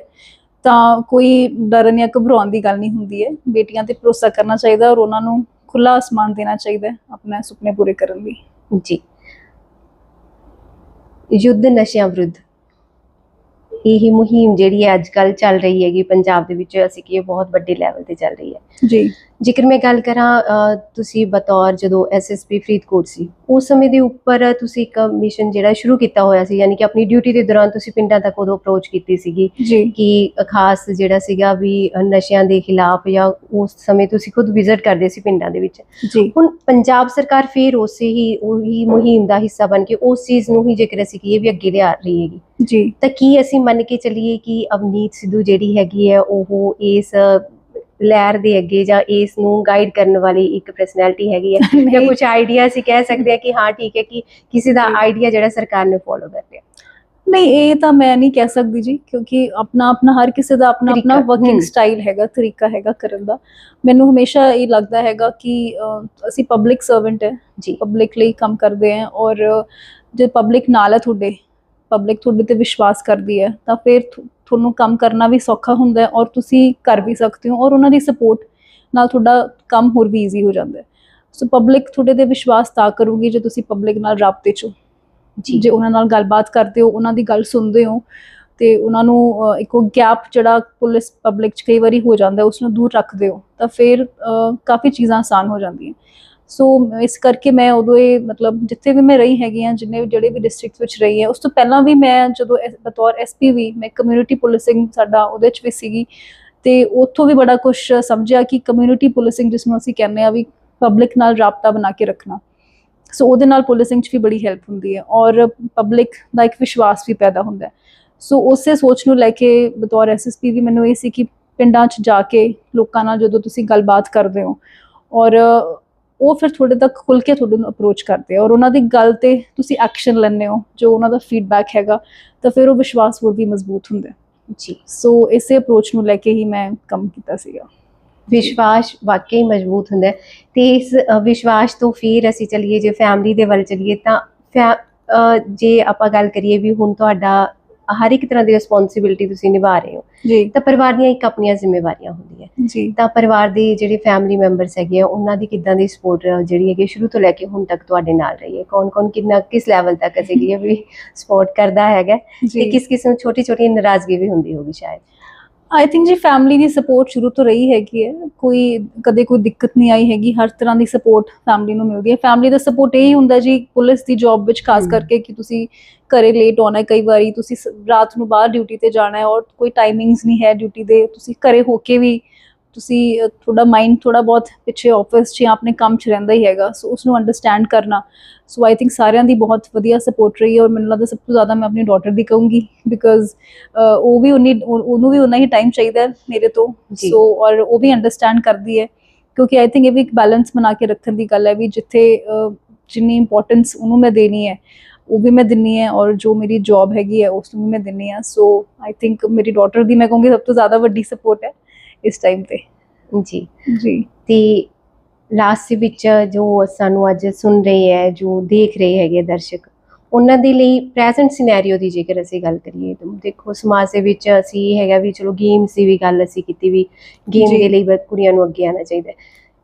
ਤਾਂ ਕੋਈ ਡਰਨ ਜਾਂ ਘਬਰਾਉਣ ਦੀ ਗੱਲ ਨਹੀਂ ਹੁੰਦੀ ਹੈ। ਬੇਟੀਆਂ ਤੇ ਭਰੋਸਾ ਕਰਨਾ ਚਾਹੀਦਾ ਔਰ ਉਹਨਾਂ ਨੂੰ ਖੁੱਲਾ ਅਸਮਾਨ ਦੇਣਾ ਚਾਹੀਦਾ ਆਪਣੇ ਸੁਪਨੇ ਪੂਰੇ ਕਰਨ ਲਈ। ਜੀ। ਯੁੱਧ ਨਸ਼ਿਆਂ ਵਿਰੁੱਧ। ਇਹ ਮੁਹਿੰਮ ਜਿਹੜੀ ਹੈ ਅੱਜ ਕੱਲ ਚੱਲ ਰਹੀ ਹੈਗੀ, ਪੰਜਾਬ ਦੇ ਵਿੱਚ, ਅਸੀਂ ਕਿ ਬਹੁਤ ਵੱਡੇ ਲੈਵਲ ਤੇ ਚੱਲ ਰਹੀ ਹੈ। ਜੀ। ਜੇਕਰ ਮੈਂ ਗੱਲ ਕਰਾਂ ਤੁਸੀਂ ਬਤੌਰ ਜਦੋਂ ਐਸਐਸਪੀ ਫਰੀਦਕੋਟ ਸੀ ਉਸ ਸਮੇਂ ਦੇ ਉੱਪਰ ਤੁਸੀਂ ਇੱਕ ਮਿਸ਼ਨ ਜਿਹੜਾ ਸ਼ੁਰੂ ਕੀਤਾ ਹੋਇਆ ਸੀ ਯਾਨੀ ਕਿ ਆਪਣੀ ਡਿਊਟੀ ਦੇ ਦੌਰਾਨ ਤੁਸੀਂ ਪਿੰਡਾਂ ਤੱਕ ਉਦੋਂ ਅਪਰੋਚ ਕੀਤੀ ਸੀਗੀ ਕਿ ਖਾਸ ਜਿਹੜਾ ਸੀਗਾ ਵੀ ਨਸ਼ਿਆਂ ਦੇ ਖਿਲਾਫ ਜਾਂ ਉਸ ਸਮੇਂ ਤੁਸੀਂ ਖੁਦ ਵਿਜ਼ਿਟ ਕਰਦੇ ਸੀ ਪਿੰਡਾਂ ਦੇ ਵਿੱਚ। ਹੁਣ ਪੰਜਾਬ ਸਰਕਾਰ ਫੇਰ ਉਸੇ ਹੀ ਉਹੀ ਮੁਹਿੰਮ ਦਾ ਹਿੱਸਾ ਬਣ ਕੇ ਉਸ ਚੀਜ਼ ਨੂੰ ਹੀ ਜੇਕਰ ਅਸੀਂ ਕਹੀਏ ਵੀ ਅੱਗੇ ਲਿਆ ਰਹੀ ਹੈਗੀ। ਜੀ। ਤਾਂ ਕੀ ਅਸੀਂ ਮੰਨ ਕੇ ਚੱਲੀਏ ਕਿ ਅਵਨੀਤ ਸਿੱਧੂ ਜਿਹੜੀ ਹੈਗੀ ਹੈ ਉਹ ਇਸ ਲਹਿਰ ਦੇ ਅੱਗੇ ਜਾਂ ਇਸ ਨੂੰ ਗਾਈਡ ਕਰਨ ਵਾਲੀ ਇੱਕ ਪਰਸਨੈਲਿਟੀ ਹੈਗੀ ਹੈ ਜਾਂ। ਕੁਝ ਆਈਡੀਆ ਅਸੀਂ ਕਹਿ ਸਕਦੇ ਹਾਂ ਕਿ ਹਾਂ ਠੀਕ ਹੈ ਕਿ ਕਿਸੇ ਦਾ। ਆਈਡੀਆ ਜਿਹੜਾ ਸਰਕਾਰ ਨੇ ਫੋਲੋ ਕਰ ਲਿਆ ਨਹੀਂ ਇਹ ਤਾਂ ਮੈਂ ਨਹੀਂ ਕਹਿ ਸਕਦੀ ਜੀ ਕਿਉਂਕਿ ਆਪਣਾ ਆਪਣਾ ਹਰ ਕਿਸੇ ਦਾ ਆਪਣਾ ਆਪਣਾ ਵਰਕਿੰਗ। ਸਟਾਈਲ ਹੈਗਾ ਤਰੀਕਾ ਹੈਗਾ ਕਰਨ ਦਾ ਮੈਨੂੰ ਹਮੇਸ਼ਾ ਇਹ ਲੱਗਦਾ ਹੈਗਾ ਕਿ ਅਸੀਂ ਪਬਲਿਕ ਸਰਵੈਂਟ ਹੈ ਜੀ ਪਬਲਿਕ ਲਈ ਕੰਮ ਕਰਦੇ ਹਾਂ ਔਰ ਜੇ ਪਬਲਿਕ ਨਾਲ ਹੈ ਤੁਹਾਡੇ ਪਬਲਿਕ ਤੁਹਾਡੇ ਤੇ ਵਿਸ਼ਵਾਸ ਕਰਦੀ ਹੈ ਤਾਂ ਫਿਰ ਤੁਹਾਨੂੰ ਕੰਮ ਕਰਨਾ ਵੀ ਸੌਖਾ ਹੁੰਦਾ ਹੈ ਔਰ ਤੁਸੀਂ ਕਰ ਵੀ ਸਕਦੇ ਹੋ ਔਰ ਉਹਨਾਂ ਦੀ ਸਪੋਰਟ ਨਾਲ ਤੁਹਾਡਾ ਕੰਮ ਹੋਰ ਵੀ ਈਜ਼ੀ ਹੋ ਜਾਂਦਾ ਹੈ। ਸੋ ਪਬਲਿਕ ਤੁਹਾਡੇ ਤੇ ਵਿਸ਼ਵਾਸ ਤਾਂ ਕਰੂਗੀ ਜੇ ਤੁਸੀਂ ਪਬਲਿਕ ਨਾਲ ਰਾਬਤੇ 'ਚ ਹੋ। ਜੀ। ਜੇ ਉਹਨਾਂ ਨਾਲ ਗੱਲਬਾਤ ਕਰਦੇ ਹੋ ਉਹਨਾਂ ਦੀ ਗੱਲ ਸੁਣਦੇ ਹੋ ਤੇ ਉਹਨਾਂ ਨੂੰ ਇੱਕ ਗੈਪ ਜਿਹੜਾ ਪੁਲਿਸ ਪਬਲਿਕ 'ਚ ਕਈ ਵਾਰੀ ਹੋ ਜਾਂਦਾ ਉਸ ਨੂੰ ਦੂਰ ਰੱਖਦੇ ਹੋ ਤਾਂ ਫਿਰ ਕਾਫੀ ਚੀਜ਼ਾਂ ਆਸਾਨ ਹੋ ਜਾਂਦੀਆਂ। ਸੋ ਇਸ ਕਰਕੇ ਮੈਂ ਉਦੋਂ ਇਹ ਮਤਲਬ ਜਿੱਥੇ ਵੀ ਮੈਂ ਰਹੀ ਹੈਗੀ ਆ ਜਿੰਨੇ ਵੀ ਜਿਹੜੇ ਵੀ ਡਿਸਟ੍ਰਿਕਟ ਵਿੱਚ ਰਹੀ ਹੈ, ਉਸ ਤੋਂ ਪਹਿਲਾਂ ਵੀ ਮੈਂ ਜਦੋਂ ਐਸ- ਬਤੌਰ ਐਸਪੀਵੀ ਮੈਂ ਕਮਿਊਨਿਟੀ ਪੁਲਿਸਿੰਗ ਸਾਡਾ ਉਹਦੇ 'ਚ ਵੀ ਸੀਗੀ। ਤੇ ਉੱਥੋਂ ਵੀ ਬੜਾ ਕੁਝ ਸਮਝਿਆ ਕਿ ਕਮਿਊਨਿਟੀ ਪੁਲਿਸਿੰਗ ਜਿਸ ਨੂੰ ਅਸੀਂ ਕਹਿੰਦੇ ਆ ਵੀ ਪਬਲਿਕ ਨਾਲ ਰਾਬਤਾ ਬਣਾ ਕੇ ਰੱਖਣਾ। ਸੋ ਉਹਦੇ ਨਾਲ ਪੁਲਿਸਿੰਗ 'ਚ ਵੀ ਬੜੀ ਹੈਲਪ ਹੁੰਦੀ ਹੈ ਔਰ ਪਬਲਿਕ ਦਾ ਇੱਕ ਵਿਸ਼ਵਾਸ ਵੀ ਪੈਦਾ ਹੁੰਦਾ ਹੈ। ਸੋ ਉਸੇ ਸੋਚ ਨੂੰ ਲੈ ਕੇ ਬਤੌਰ ਐਸਐਸਪੀ ਵੀ ਮੈਨੂੰ ਇਹ ਸੀ ਕਿ ਪਿੰਡਾਂ 'ਚ ਜਾ ਕੇ ਲੋਕਾਂ ਨਾਲ ਜਦੋਂ ਤੁਸੀਂ ਗੱਲਬਾਤ ਕਰਦੇ ਹੋ ਔਰ ਉਹ ਫਿਰ ਤੁਹਾਡੇ ਤੱਕ ਖੁੱਲ ਕੇ ਤੁਹਾਡੇ ਨੂੰ ਅਪਰੋਚ ਕਰਦੇ ਆ ਔਰ ਉਹਨਾਂ ਦੀ ਗੱਲ ਤੇ ਤੁਸੀਂ ਐਕਸ਼ਨ ਲੈਂਦੇ ਹੋ ਜੋ ਉਹਨਾਂ ਦਾ ਫੀਡਬੈਕ ਹੈਗਾ ਤਾਂ ਫਿਰ ਉਹ ਵਿਸ਼ਵਾਸ ਹੋਰ ਵੀ ਮਜ਼ਬੂਤ ਹੁੰਦਾ ਜੀ। ਸੋ ਇਸੇ ਅਪਰੋਚ ਨੂੰ ਲੈ ਕੇ ਹੀ ਮੈਂ ਕੰਮ ਕੀਤਾ ਸੀਗਾ। ਵਿਸ਼ਵਾਸ ਵਾਕਈ ਮਜ਼ਬੂਤ ਹੁੰਦਾ ਤੇ ਇਸ ਵਿਸ਼ਵਾਸ ਤੋਂ ਫਿਰ ਅਸੀਂ ਚੱਲੀਏ ਜੇ ਫੈਮਿਲੀ ਦੇ ਵੱਲ ਚੱਲੀਏ ਤਾਂ ਜੇ ਆਪਾਂ ਗੱਲ ਕਰੀਏ ਵੀ ਹੁਣ ਤੁਹਾਡਾ ਹਰ ਇੱਕ ਤਰ੍ਹਾਂ ਦੀ ਰਿਸਪੌਂਸਿਬਿਲਟੀ ਤੁਸੀਂ ਨਿਭਾ ਰਹੇ ਹੋ। ਜੀ। ਤਾਂ ਪਰਿਵਾਰ ਦੀਆਂ ਇੱਕ ਆਪਣੀਆਂ ਜ਼ਿੰਮੇਵਾਰੀਆਂ ਹੁੰਦੀਆਂ। ਜੀ। ਤਾਂ ਪਰਿਵਾਰ ਦੇ ਜਿਹੜੇ ਫੈਮਿਲੀ ਮੈਂਬਰਸ ਹੈਗੇ ਆ ਉਹਨਾਂ ਦੀ ਕਿੱਦਾਂ ਦੀ ਸਪੋਰਟ ਜਿਹੜੀ ਹੈਗੀ ਸ਼ੁਰੂ ਤੋਂ ਲੈ ਕੇ ਹੁਣ ਤੱਕ ਤੁਹਾਡੇ ਨਾਲ ਰਹੀ ਹੈ। ਕੌਣ ਕੌਣ ਕਿੰਨਾ ਕਿਸ ਲੈਵਲ ਤੱਕ ਅਸੀਂ ਵੀ ਸਪੋਰਟ ਕਰਦਾ ਹੈਗਾ। ਤੇ ਕਿਸ ਕਿਸ ਨੂੰ ਛੋਟੀ ਛੋਟੀ ਨਾਰਾਜ਼ਗੀ ਵੀ ਹੁੰਦੀ ਹੋਗੀ ਸ਼ਾਇਦ। ਆਈ ਥਿੰਕ ਜੀ ਫੈਮਿਲੀ ਦੀ ਸਪੋਰਟ ਸ਼ੁਰੂ ਤੋਂ ਰਹੀ ਹੈਗੀ ਹੈ ਕੋਈ ਕਦੇ ਕੋਈ ਦਿੱਕਤ ਨਹੀਂ ਆਈ ਹੈਗੀ ਹਰ ਤਰ੍ਹਾਂ ਦੀ ਸਪੋਰਟ ਫੈਮਿਲੀ ਨੂੰ ਮਿਲਦੀ ਹੈ ਫੈਮਿਲੀ ਦਾ ਸਪੋਰਟ ਇਹ ਹੀ ਹੁੰਦਾ ਜੀ ਪੁਲਿਸ ਦੀ ਜੌਬ ਵਿੱਚ ਖਾਸ। ਕਰਕੇ ਕਿ ਤੁਸੀਂ ਘਰੇ ਲੇਟ ਆਉਣਾ ਹੈ ਕਈ ਵਾਰੀ ਤੁਸੀਂ ਸ- ਰਾਤ ਨੂੰ ਬਾਹਰ ਡਿਊਟੀ ਤੇ ਜਾਣਾ ਹੈ ਔਰ ਕੋਈ ਟਾਈਮਿੰਗਸ ਨਹੀਂ ਹੈ ਡਿਊਟੀ ਦੇ ਤੁਸੀਂ ਘਰੇ ਹੋ ਕੇ ਵੀ ਤੁਸੀਂ ਤੁਹਾਡਾ ਮਾਈਂਡ ਥੋੜਾ ਬਹੁਤ ਪਿੱਛੇ ਆਫਿਸ 'ਚ ਜਾਂ ਆਪਣੇ ਕੰਮ 'ਚ ਰਹਿੰਦਾ ਹੀ ਹੈਗਾ ਸੋ ਉਸ ਨੂੰ ਅੰਡਰਸਟੈਂਡ ਕਰਨਾ। ਸੋ ਆਈ ਥਿੰਕ ਸਾਰਿਆਂ ਦੀ ਬਹੁਤ ਵਧੀਆ ਸਪੋਰਟ ਰਹੀ ਹੈ ਔਰ ਮੈਨੂੰ ਲੱਗਦਾ ਸਭ ਤੋਂ ਜ਼ਿਆਦਾ ਮੈਂ ਆਪਣੀ ਡਾਟਰ ਦੀ ਕਹੂੰਗੀ ਬਿਕਾਜ਼ ਉਹ ਵੀ ਉਨੀ ਉਹ- ਉਹਨੂੰ ਵੀ ਉਨਾ ਹੀ ਟਾਈਮ ਚਾਹੀਦਾ ਮੇਰੇ ਤੋਂ। ਸੋ ਔਰ ਉਹ ਵੀ ਅੰਡਰਸਟੈਂਡ ਕਰਦੀ ਹੈ ਕਿਉਂਕਿ ਆਈ ਥਿੰਕ ਇਹ ਵੀ ਇੱਕ ਬੈਲੈਂਸ ਬਣਾ ਕੇ ਰੱਖਣ ਦੀ ਗੱਲ ਹੈ ਵੀ ਜਿੱਥੇ ਜਿੰਨੀ ਇੰਪੋਰਟੈਂਸ ਉਹਨੂੰ ਮੈਂ ਦੇਣੀ ਹੈ ਉਹ ਵੀ ਮੈਂ ਦਿੰਨੀ ਹੈ ਔਰ ਜੋ ਮੇਰੀ ਜੌਬ ਹੈਗੀ ਹੈ ਉਸ ਨੂੰ ਵੀ ਮੈਂ ਦਿੰਨੀ ਹੈ। ਸੋ ਆਈ ਥਿੰਕ ਮੇਰੀ ਡਾਟਰ ਦੀ ਮੈਂ ਕਹੂੰਗੀ ਸਭ ਤੋਂ ਜ਼ਿਆਦਾ ਵੱਡੀ ਸਪੋਰਟ ਹੈ। ਇਸ ਟਾਈਮ ਤੇ। ਜੀ। ਜੀ। ਤੇ ਲਾਸਟ ਵਿੱਚ ਜੋ ਸਾਨੂੰ ਅੱਜ ਸੁਣ ਰਹੇ ਹੈ ਜੋ ਦੇਖ ਰਹੇ ਹੈਗੇ ਦਰਸ਼ਕ ਉਹਨਾਂ ਦੇ ਲਈ ਪ੍ਰੈਜ਼ੈਂਟ ਸਿਨੈਰੀਓ ਦੀ ਜੇਕਰ ਅਸੀਂ ਗੱਲ ਕਰੀਏ ਤਾਂ ਦੇਖੋ ਸਮਾਜ ਦੇ ਵਿੱਚ ਅਸੀਂ ਹੈਗਾ ਵੀ ਚਲੋ ਗੇਮਸ ਦੀ ਵੀ ਗੱਲ ਅਸੀਂ ਕੀਤੀ ਵੀ ਗੇਮ। ਦੇ ਲਈ ਕੁੜੀਆਂ ਨੂੰ ਅੱਗੇ ਆਉਣਾ ਚਾਹੀਦਾ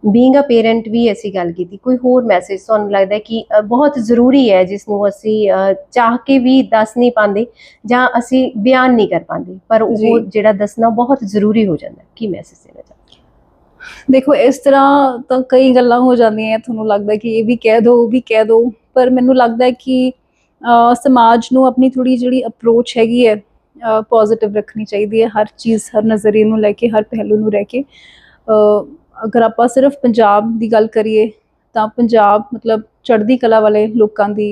ਬੀਇੰਗ ਅ ਪੇਰੈਂਟ ਵੀ ਅਸੀਂ ਗੱਲ ਕੀਤੀ ਕੋਈ ਹੋਰ ਮੈਸੇਜ ਤੁਹਾਨੂੰ ਲੱਗਦਾ ਹੈ ਕਿ ਬਹੁਤ ਜ਼ਰੂਰੀ ਹੈ ਜਿਸ ਨੂੰ ਅਸੀਂ ਚਾਹ ਕੇ ਵੀ ਦੱਸ ਨਹੀਂ ਪਾਉਂਦੇ ਜਾਂ ਅਸੀਂ ਬਿਆਨ ਨਹੀਂ ਕਰ ਪਾਉਂਦੇ ਪਰ ਉਹ। ਜਿਹੜਾ ਦੱਸਣਾ ਬਹੁਤ ਜ਼ਰੂਰੀ ਹੋ ਜਾਂਦਾ। ਕੀ ਮੈਸੇਜ ਦੇਣਾ ਚਾਹੁੰਦੇ ਦੇਖੋ ਇਸ ਤਰ੍ਹਾਂ ਤਾਂ ਕਈ ਗੱਲਾਂ ਹੋ ਜਾਂਦੀਆਂ ਤੁਹਾਨੂੰ ਲੱਗਦਾ ਕਿ ਇਹ ਵੀ ਕਹਿ ਦਿਓ ਉਹ ਵੀ ਕਹਿ ਦਿਓ ਪਰ ਮੈਨੂੰ ਲੱਗਦਾ ਹੈ ਕਿ ਸਮਾਜ ਨੂੰ ਆਪਣੀ ਥੋੜੀ ਜਿਹੜੀ ਅਪਰੋਚ ਹੈਗੀ ਹੈ ਪੋਜ਼ਿਟਿਵ ਰੱਖਣੀ ਚਾਹੀਦੀ ਹੈ ਹਰ ਚੀਜ਼ ਹਰ ਨਜ਼ਰੀਏ ਨੂੰ ਲੈ ਕੇ ਹਰ ਪਹਿਲੂ ਨੂੰ ਰਹਿ ਕੇ ਅਗਰ ਆਪਾਂ ਸਿਰਫ ਪੰਜਾਬ ਦੀ ਗੱਲ ਕਰੀਏ ਤਾਂ ਪੰਜਾਬ ਮਤਲਬ ਚੜ੍ਹਦੀ ਕਲਾ ਵਾਲੇ ਲੋਕਾਂ ਦੀ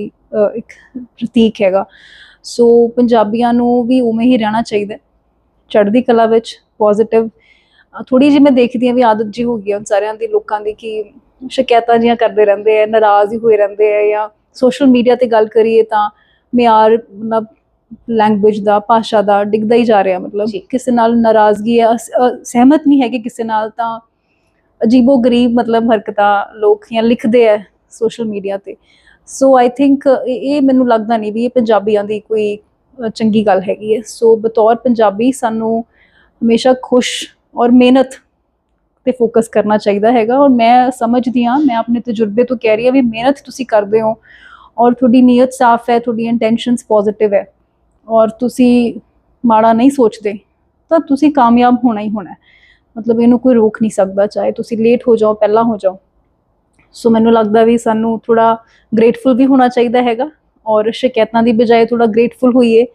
ਇੱਕ ਪ੍ਰਤੀਕ ਹੈਗਾ ਸੋ ਪੰਜਾਬੀਆਂ ਨੂੰ ਵੀ ਉਵੇਂ ਹੀ ਰਹਿਣਾ ਚਾਹੀਦਾ ਹੈ। ਚੜ੍ਹਦੀ ਕਲਾ ਵਿੱਚ ਪੋਜ਼ਿਟਿਵ ਥੋੜੀ ਜਿਹੀ ਮੈਂ ਦੇਖਦੀ ਹਾਂ ਵੀ ਆਦਤ ਜੀ ਹੋ ਗਈ ਹੈ ਹੁਣ ਸਾਰਿਆਂ ਦੀ ਲੋਕਾਂ ਦੀ ਕਿ ਸ਼ਿਕਾਇਤਾਂ ਜੀਆਂ ਕਰਦੇ ਰਹਿੰਦੇ ਆ ਨਾਰਾਜ਼ ਹੀ ਹੋਏ ਰਹਿੰਦੇ ਆ ਜਾਂ ਸੋਸ਼ਲ ਮੀਡੀਆ ਤੇ ਗੱਲ ਕਰੀਏ ਤਾਂ ਮਿਆਰ ਮਤਲਬ ਲੈਂਗੁਏਜ ਦਾ ਭਾਸ਼ਾ ਦਾ ਡਿੱਗਦਾ ਹੀ ਜਾ ਰਿਹਾ ਮਤਲਬ। ਕਿਸੇ ਨਾਲ ਨਾਰਾਜ਼ਗੀ ਹੈ ਸਹਿਮਤ ਨਹੀਂ ਹੈਗੇ ਕਿਸੇ ਨਾਲ ਤਾਂ ਅਜੀਬੋ ਗਰੀਬ ਮਤਲਬ ਹਰਕਤਾਂ ਲੋਕ ਜਾਂ ਲਿਖਦੇ ਆ ਸੋਸ਼ਲ ਮੀਡੀਆ ਤੇ। ਸੋ ਆਈ ਥਿੰਕ ਇਹ ਮੈਨੂੰ ਲੱਗਦਾ ਨਹੀਂ ਵੀ ਇਹ ਪੰਜਾਬੀਆਂ ਦੀ ਕੋਈ ਚੰਗੀ ਗੱਲ ਹੈਗੀ ਹੈ। ਸੋ ਬਤੌਰ ਪੰਜਾਬੀ ਸਾਨੂੰ ਹਮੇਸ਼ਾ ਖੁਸ਼ ਔਰ ਮਿਹਨਤ ਤੇ ਫੋਕਸ ਕਰਨਾ ਚਾਹੀਦਾ ਹੈਗਾ। ਔਰ ਮੈਂ ਸਮਝਦੀ ਹਾਂ, ਮੈਂ ਆਪਣੇ ਤਜਰਬੇ ਤੋਂ ਕਹਿ ਰਹੀ ਹਾਂ ਵੀ ਮਿਹਨਤ ਤੁਸੀਂ ਕਰਦੇ ਹੋ ਔਰ ਤੁਹਾਡੀ ਨੀਅਤ ਸਾਫ਼ ਹੈ, ਤੁਹਾਡੀ ਇੰਟੈਂਸ਼ਨਸ ਪੋਜ਼ਿਟਿਵ ਹੈ। ਔਰ ਤੁਸੀਂ ਮਾੜਾ ਨਹੀਂ ਸੋਚਦੇ, ਤਾਂ ਤੁਸੀਂ ਕਾਮਯਾਬ ਹੋਣਾ ਹੀ ਹੋਣਾ ਹੈ। ਮਤਲਬ ਇਹਨੂੰ ਕੋਈ ਰੋਕ ਨਹੀਂ ਸਕਦਾ, ਚਾਹੇ ਤੁਸੀਂ ਲੇਟ ਹੋ ਜਾਓ, ਪਹਿਲਾਂ ਹੋ ਜਾਓ। ਸੋ ਮੈਨੂੰ ਲੱਗਦਾ ਵੀ ਸਾਨੂੰ ਥੋੜਾ ਗ੍ਰੇਟਫੁਲ ਵੀ ਹੋਣਾ ਚਾਹੀਦਾ ਹੈਗਾ ਔਰ ਸ਼ਿਕਾਇਤਾਂ ਦੀ ਬਜਾਏ ਥੋੜਾ ਗ੍ਰੇਟਫੁਲ ਹੋਈਏ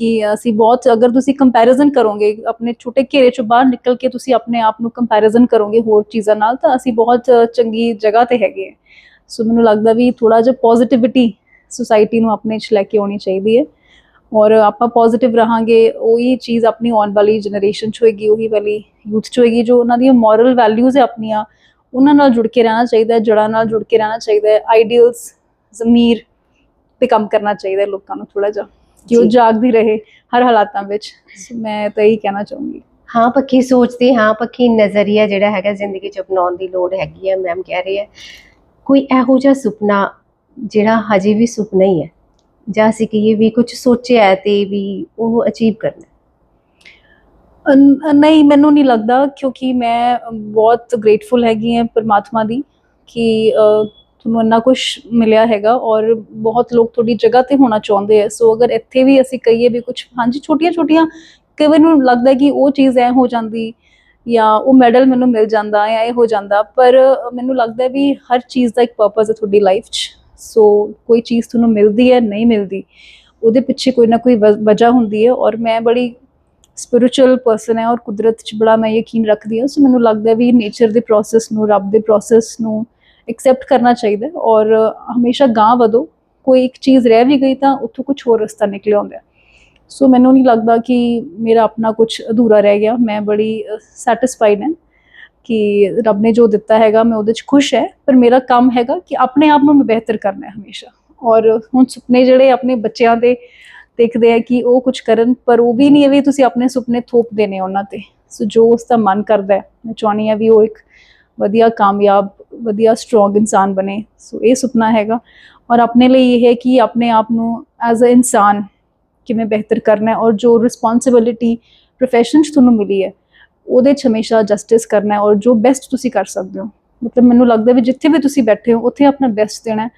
ਕਿ ਅਸੀਂ ਬਹੁਤ, ਅਗਰ ਤੁਸੀਂ ਕੰਪੈਰੀਜ਼ਨ ਕਰੋਗੇ, ਆਪਣੇ ਛੋਟੇ ਘੇਰੇ ਚੋਂ ਬਾਹਰ ਨਿਕਲ ਕੇ ਤੁਸੀਂ ਆਪਣੇ ਆਪ ਨੂੰ ਕੰਪੈਰੀਜ਼ਨ ਕਰੋਗੇ ਹੋਰ ਚੀਜ਼ਾਂ ਨਾਲ, ਤਾਂ ਅਸੀਂ ਬਹੁਤ ਚੰਗੀ ਜਗ੍ਹਾ ਤੇ ਹੈਗੇ ਹਾਂ। ਸੋ ਮੈਨੂੰ ਲੱਗਦਾ ਵੀ ਥੋੜਾ ਜਿਹਾ ਪੋਜ਼ਿਟਿਵਿਟੀ ਸੁਸਾਇਟੀ ਨੂੰ ਆਪਣੇ 'ਚ ਲੈ ਕੇ ਆਉਣੀ ਚਾਹੀਦੀ ਹੈ। ਔਰ ਆਪਾਂ ਪੋਜ਼ਿਟਿਵ ਰਹਾਂਗੇ ਉਹੀ ਚੀਜ਼ ਆਪਣੀ ਆਉਣ ਵਾਲੀ ਜਨਰੇਸ਼ਨ 'ਚ ਹੋਏਗੀ ਉਹੀ ਵਾਲੀ ਯੂਥ 'ਚ ਹੋਏਗੀ ਜੋ ਉਹਨਾਂ ਦੀਆਂ ਮੋਰਲ ਵੈਲਿਊਜ਼ ਹੈ ਆਪਣੀਆਂ ਉਹਨਾਂ ਨਾਲ ਜੁੜ ਕੇ ਰਹਿਣਾ ਚਾਹੀਦਾ ਹੈ ਜੜਾਂ ਨਾਲ ਜੁੜ ਕੇ ਰਹਿਣਾ ਚਾਹੀਦਾ ਹੈ ਆਈਡੀਅਲਸ ਜ਼ਮੀਰ ਤੇ ਕੰਮ ਕਰਨਾ ਚਾਹੀਦਾ ਹੈ ਲੋਕਾਂ ਨੂੰ ਥੋੜਾ ਜਿਹਾ ਕਿ ਉਹ। ਜਾਗਦੀ ਰਹੇ ਹਰ ਹਾਲਾਤਾਂ ਵਿੱਚ। ਮੈਂ ਤਾਂ ਇਹੀ ਕਹਿਣਾ ਚਾਹੂੰਗੀ। ਹਾਂ ਪੱਕੀ ਸੋਚ ਤੇ ਹਾਂ ਪੱਕੀ ਨਜ਼ਰੀਆ ਜਿਹੜਾ ਹੈਗਾ ਜ਼ਿੰਦਗੀ 'ਚ ਅਪਣਾਉਣ ਦੀ ਲੋੜ ਹੈਗੀ ਹੈ ਮੈਮ ਕਹਿ ਰਹੀ ਹੈ। ਕੋਈ ਇਹੋ ਜਿਹਾ ਸੁਪਨਾ ਜਿਹੜਾ ਹਜੇ ਵੀ ਸੁਪਨਾ ਹੀ ਹੈ? ਜਾਂ ਅਸੀਂ ਕਹੀਏ ਵੀ ਕੁਝ ਸੋਚਿਆ ਹੈ ਤੇ ਵੀ ਉਹ ਅਚੀਵ ਕਰਨਾ ਅਨ- ਨਹੀਂ ਮੈਨੂੰ ਨਹੀਂ ਲੱਗਦਾ ਕਿਉਂਕਿ ਮੈਂ ਬਹੁਤ ਗ੍ਰੇਟਫੁਲ ਹੈਗੀ ਹਾਂ ਪਰਮਾਤਮਾ ਦੀ ਕਿ ਅ, ਤੁਹਾਨੂੰ ਇੰਨਾ ਕੁਝ ਮਿਲਿਆ ਹੈਗਾ ਔਰ ਬਹੁਤ ਲੋਕ ਤੁਹਾਡੀ ਜਗ੍ਹਾ ਤੇ ਹੋਣਾ ਚਾਹੁੰਦੇ ਆ। ਸੋ ਅਗਰ ਇੱਥੇ ਵੀ ਅਸੀਂ ਕਹੀਏ ਵੀ ਕੁਝ ਹਾਂਜੀ ਛੋਟੀਆਂ ਛੋਟੀਆਂ ਕਈ ਵਾਰ ਨੂੰ ਲੱਗਦਾ ਕਿ ਉਹ ਚੀਜ਼ ਐ ਹੋ ਜਾਂਦੀ ਜਾਂ ਉਹ ਮੈਡਲ ਮੈਨੂੰ ਮਿਲ ਜਾਂਦਾ ਜਾਂ ਇਹ ਹੋ ਜਾਂਦਾ ਪਰ ਮੈਨੂੰ ਲੱਗਦਾ ਵੀ ਹਰ ਚੀਜ਼ ਦਾ ਇੱਕ ਪਰਪਸ ਹੈ ਤੁਹਾਡੀ ਲਾਈਫ 'ਚ। ਸੋ ਕੋਈ ਚੀਜ਼ ਤੁਹਾਨੂੰ ਮਿਲਦੀ ਹੈ, ਨਹੀਂ ਮਿਲਦੀ, ਉਹਦੇ ਪਿੱਛੇ ਕੋਈ ਨਾ ਕੋਈ ਵ- ਵਜ੍ਹਾ ਹੁੰਦੀ ਹੈ ਔਰ ਮੈਂ ਬੜੀ ਸਪਿਰਿਚੁਅਲ ਪਰਸਨ ਹੈ ਔਰ ਕੁਦਰਤ 'ਚ ਬੜਾ ਮੈਂ ਯਕੀਨ ਰੱਖਦੀ ਹਾਂ। ਸੋ ਮੈਨੂੰ ਲੱਗਦਾ ਵੀ ਨੇਚਰ ਦੇ ਪ੍ਰੋਸੈਸ ਨੂੰ, ਰੱਬ ਦੇ ਪ੍ਰੋਸੈਸ ਨੂੰ ਐਕਸੈਪਟ ਕਰਨਾ ਚਾਹੀਦਾ ਔਰ ਹਮੇਸ਼ਾ ਗਾਂ ਵਧੋ। ਕੋਈ ਇੱਕ ਚੀਜ਼ ਰਹਿ ਵੀ ਗਈ ਤਾਂ ਉੱਥੋਂ ਕੁਝ ਹੋਰ ਰਸਤਾ ਨਿਕਲਿਆ ਹੁੰਦਾ ਸੋ ਮੈਨੂੰ ਨਹੀਂ ਲੱਗਦਾ ਕਿ ਮੇਰਾ ਆਪਣਾ ਕੁਝ ਅਧੂਰਾ ਰਹਿ ਗਿਆ। ਮੈਂ ਬੜੀ ਸੈਟੀਸਫਾਈਡ ਹਾਂ। ਕਿ ਰੱਬ ਨੇ ਜੋ ਦਿੱਤਾ ਹੈਗਾ, ਮੈਂ ਉਹਦੇ 'ਚ ਖੁਸ਼ ਹੈ। ਪਰ ਮੇਰਾ ਕੰਮ ਹੈਗਾ ਕਿ ਆਪਣੇ ਆਪ ਨੂੰ ਮੈਂ ਬਿਹਤਰ ਕਰਨਾ ਹੈ ਹਮੇਸ਼ਾ। ਔਰ ਹੁਣ ਸੁਪਨੇ ਜਿਹੜੇ ਆਪਣੇ ਬੱਚਿਆਂ ਦੇ ਦੇਖਦੇ ਆ ਕਿ ਉਹ ਕੁਝ ਕਰਨ, ਪਰ ਉਹ ਵੀ ਨਹੀਂ ਹੈ ਵੀ ਤੁਸੀਂ ਆਪਣੇ ਸੁਪਨੇ ਥੋਪ ਦੇਣੇ ਉਹਨਾਂ ਤੇ। ਸੋ ਜੋ ਉਸ ਦਾ ਮਨ ਕਰਦਾ ਹੈ, ਮੈਂ ਚਾਹੁੰਦੀ ਹਾਂ ਵੀ ਉਹ ਇੱਕ ਵਧੀਆ, ਕਾਮਯਾਬ, ਵਧੀਆ ਸਟਰੋਂਗ ਇਨਸਾਨ ਬਣੇ। ਸੋ ਇਹ ਸੁਪਨਾ ਹੈਗਾ। ਔਰ ਆਪਣੇ ਲਈ ਇਹ ਹੈ ਕਿ ਆਪਣੇ ਆਪ ਨੂੰ ਐਜ਼ ਅ ਇਨਸਾਨ ਕਿਵੇਂ ਬਿਹਤਰ ਕਰਨਾ ਹੈ। ਔਰ ਜੋ ਰਿਸਪੌਂਸਿਬਿਲਿਟੀ ਪ੍ਰੋਫੈਸ਼ਨ 'ਚ ਤੁਹਾਨੂੰ ਮਿਲੀ ਹੈ ਉਹਦੇ 'ਚ ਹਮੇਸ਼ਾ ਜਸਟਿਸ ਕਰਨਾ ਹੈ ਔਰ ਜੋ ਬੈਸਟ ਤੁਸੀਂ ਕਰ ਸਕਦੇ ਹੋ। ਮਤਲਬ ਮੈਨੂੰ ਲੱਗਦਾ ਵੀ ਜਿੱਥੇ ਵੀ ਤੁਸੀਂ ਬੈਠੇ ਹੋ ਉੱਥੇ ਆਪਣਾ ਬੈਸਟ ਦੇਣਾ ਹੈ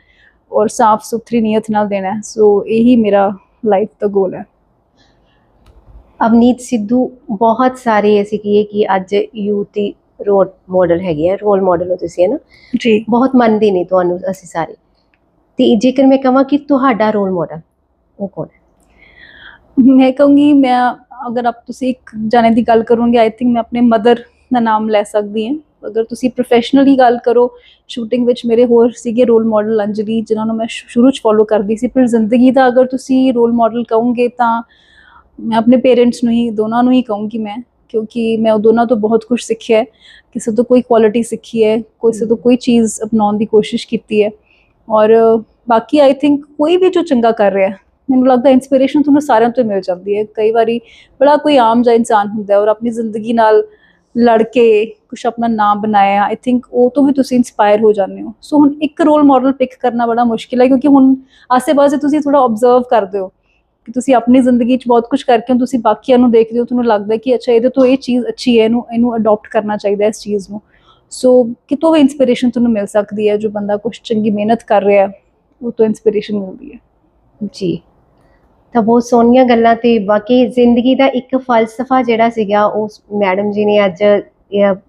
ਔਰ ਸਾਫ਼ ਸੁਥਰੀ ਨੀਅਤ ਨਾਲ ਦੇਣਾ ਹੈ। ਸੋ ਇਹੀ ਮੇਰਾ ਲਾਈਫ ਦਾ ਗੋਲ ਹੈ। ਅਵਨੀਤ ਸਿੱਧੂ ਬਹੁਤ ਸਾਰੇ ਅਸੀਂ ਕਹੀਏ ਕਿ ਅੱਜ ਯੂਥ ਰੋਲ ਮਾਡਲ ਹੈਗੇ ਆ ਰੋਲ ਮਾਡਲ ਹੋ ਤੁਸੀਂ ਹੈ ਨਾ ਜੀ। ਬਹੁਤ ਮੰਨਦੇ ਨੇ ਤੁਹਾਨੂੰ ਅਸੀਂ ਸਾਰੇ। ਤੇ ਜੇਕਰ ਮੈਂ ਕਹਾਂ ਕਿ ਤੁਹਾਡਾ ਰੋਲ ਮਾਡਲ ਉਹ ਕੌਣ ਹੈ? ਮੈਂ ਕਹੂੰਗੀ, ਮੈਂ ਅਗਰ ਆਪ ਤੁਸੀਂ ਇੱਕ ਜਾਣੇ ਦੀ ਗੱਲ ਕਰੋਗੇ ਆਈ ਥਿੰਕ ਮੈਂ ਆਪਣੇ ਮਦਰ ਦਾ ਨਾਮ ਲੈ ਸਕਦੀ ਹਾਂ। ਅਗਰ ਤੁਸੀਂ ਪ੍ਰੋਫੈਸ਼ਨਲੀ ਗੱਲ ਕਰੋ ਸ਼ੂਟਿੰਗ ਵਿੱਚ ਮੇਰੇ ਹੋਰ ਸੀਗੇ ਰੋਲ ਮਾਡਲ ਅੰਜਲੀ, ਜਿਨ੍ਹਾਂ ਨੂੰ ਮੈਂ ਸ਼ੁਰੂ ਚ ਫੋਲੋ ਕਰਦੀ ਸੀ, ਪਰ ਜ਼ਿੰਦਗੀ ਦਾ ਅਗਰ ਤੁਸੀਂ ਰੋਲ ਮਾਡਲ ਕਹੋਗੇ ਤਾਂ ਮੈਂ ਆਪਣੇ ਪੇਰੈਂਟਸ ਨੂੰ ਹੀ, ਦੋਨਾਂ ਨੂੰ ਹੀ ਕਹੂੰਗੀ ਮੈਂ, ਕਿਉਂਕਿ ਮੈਂ ਉਹ ਦੋਨਾਂ ਤੋਂ ਬਹੁਤ ਕੁਝ ਸਿੱਖਿਆ ਹੈ। ਕਿਸੇ ਤੋਂ ਕੋਈ ਕੁਆਲਿਟੀ ਸਿੱਖੀ ਹੈ ਕਿਸੇ ਤੋਂ ਕੋਈ ਚੀਜ਼ ਅਪਣਾਉਣ ਦੀ ਕੋਸ਼ਿਸ਼ ਕੀਤੀ ਹੈ। ਔਰ ਬਾਕੀ ਆਈ ਥਿੰਕ ਕੋਈ ਵੀ ਜੋ ਚੰਗਾ ਕਰ ਰਿਹਾ ਮੈਨੂੰ ਲੱਗਦਾ ਇਨਸਪੀਰੇਸ਼ਨ ਤੁਹਾਨੂੰ ਸਾਰਿਆਂ ਤੋਂ ਹੀ ਮਿਲ ਜਾਂਦੀ ਹੈ। ਕਈ ਵਾਰੀ ਬੜਾ ਕੋਈ ਆਮ ਜਿਹਾ ਇਨਸਾਨ ਹੁੰਦਾ ਔਰ ਆਪਣੀ ਜ਼ਿੰਦਗੀ ਨਾਲ ਲੜ ਕੇ ਕੁਝ ਆਪਣਾ ਨਾਮ ਬਣਾਇਆ ਆਈ ਥਿੰਕ ਉਹ ਤੋਂ ਵੀ ਤੁਸੀਂ ਇਨਸਪਾਇਰ ਹੋ ਜਾਂਦੇ ਹੋ। ਸੋ ਹੁਣ ਇੱਕ ਰੋਲ ਮਾਡਲ ਪਿਕ ਕਰਨਾ ਬੜਾ ਮੁਸ਼ਕਿਲ ਹੈ ਕਿਉਂਕਿ ਹੁਣ ਆਸੇ-ਪਾਸੇ ਤੁਸੀਂ ਥੋੜਾ ਆਬਜ਼ਰਵ ਕਰਦੇ ਹੋ ਕਿ ਤੁਸੀਂ ਆਪਣੀ ਜ਼ਿੰਦਗੀ 'ਚ ਬਹੁਤ ਕੁਝ ਕਰਕੇ ਹੋ ਤੁਸੀਂ ਬਾਕੀਆਂ ਨੂੰ ਦੇਖਦੇ ਹੋ, ਤੁਹਾਨੂੰ ਲੱਗਦਾ ਕਿ ਅੱਛਾ, ਇਹਦੇ ਤੋਂ ਇਹ ਚੀਜ਼ ਅੱਛੀ ਹੈ, ਇਹਨੂੰ ਇਹਨੂੰ ਅਡਾਪਟ ਕਰਨਾ ਚਾਹੀਦਾ ਇਸ ਚੀਜ਼ ਨੂੰ। ਸੋ ਕਿਤੋਂ ਵੀ ਇਨਸਪੀਰੇਸ਼ਨ ਤੁਹਾਨੂੰ ਮਿਲ ਸਕਦੀ ਹੈ, ਜੋ ਬੰਦਾ ਕੁਝ ਚੰਗੀ ਮਿਹਨਤ ਕਰ ਰਿਹਾ ਉਹ ਤੋਂ ਇਨਸਪੀਰੇਸ਼ਨ ਮਿਲਦੀ ਹੈ। ਜੀ। ਤਾਂ ਬਹੁਤ ਸੋਹਣੀਆਂ ਗੱਲਾਂ ਤੇ ਬਾਕੀ ਜ਼ਿੰਦਗੀ ਦਾ ਇੱਕ ਫਲਸਫਾ ਜਿਹੜਾ ਸੀਗਾ ਉਸ ਮੈਡਮ ਜੀ ਨੇ ਅੱਜ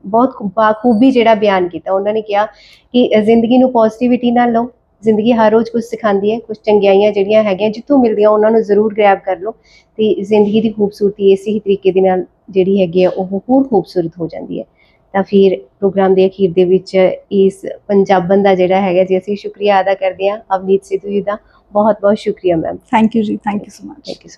ਬਹੁਤ ਬਾਖੂਬੀ ਜਿਹੜਾ ਬਿਆਨ ਕੀਤਾ। ਉਹਨਾਂ ਨੇ ਕਿਹਾ ਕਿ ਜ਼ਿੰਦਗੀ ਨੂੰ ਪੋਜ਼ਿਟਿਵਿਟੀ ਨਾਲ ਲਓ। ਜ਼ਿੰਦਗੀ ਹਰ ਰੋਜ਼ ਕੁਝ ਸਿਖਾਉਂਦੀ ਹੈ ਕੁਝ ਚੰਗਿਆਈਆਂ ਜਿਹੜੀਆਂ ਹੈਗੀਆਂ, ਜਿੱਥੋਂ ਮਿਲਦੀਆਂ ਉਹਨਾਂ ਨੂੰ ਜ਼ਰੂਰ ਗ੍ਰੈਬ ਕਰ ਲਓ। ਤੇ ਜ਼ਿੰਦਗੀ ਦੀ ਖੂਬਸੂਰਤੀ ਇਸੇ ਹੀ ਤਰੀਕੇ ਦੇ ਨਾਲ ਜਿਹੜੀ ਹੈਗੀ ਆ ਉਹ ਹੋਰ ਖੂਬਸੂਰਤ ਹੋ ਜਾਂਦੀ ਹੈ। ਤਾਂ ਫਿਰ ਪ੍ਰੋਗਰਾਮ ਦੇ ਅਖੀਰ ਦੇ ਵਿੱਚ ਇਸ ਪੰਜਾਬਨ ਦਾ ਜਿਹੜਾ ਹੈਗਾ, ਜੀ ਅਸੀਂ ਸ਼ੁਕਰੀਆ ਅਦਾ ਕਰਦੇ ਹਾਂ ਅਵਨੀਤ ਸਿੱਧੂ ਜੀ ਦਾ। ਬਹੁਤ ਬਹੁਤ ਸ਼ੁਕਰੀਆ ਮੈਮ। ਥੈਂਕ ਯੂ ਜੀ thank you so much thank you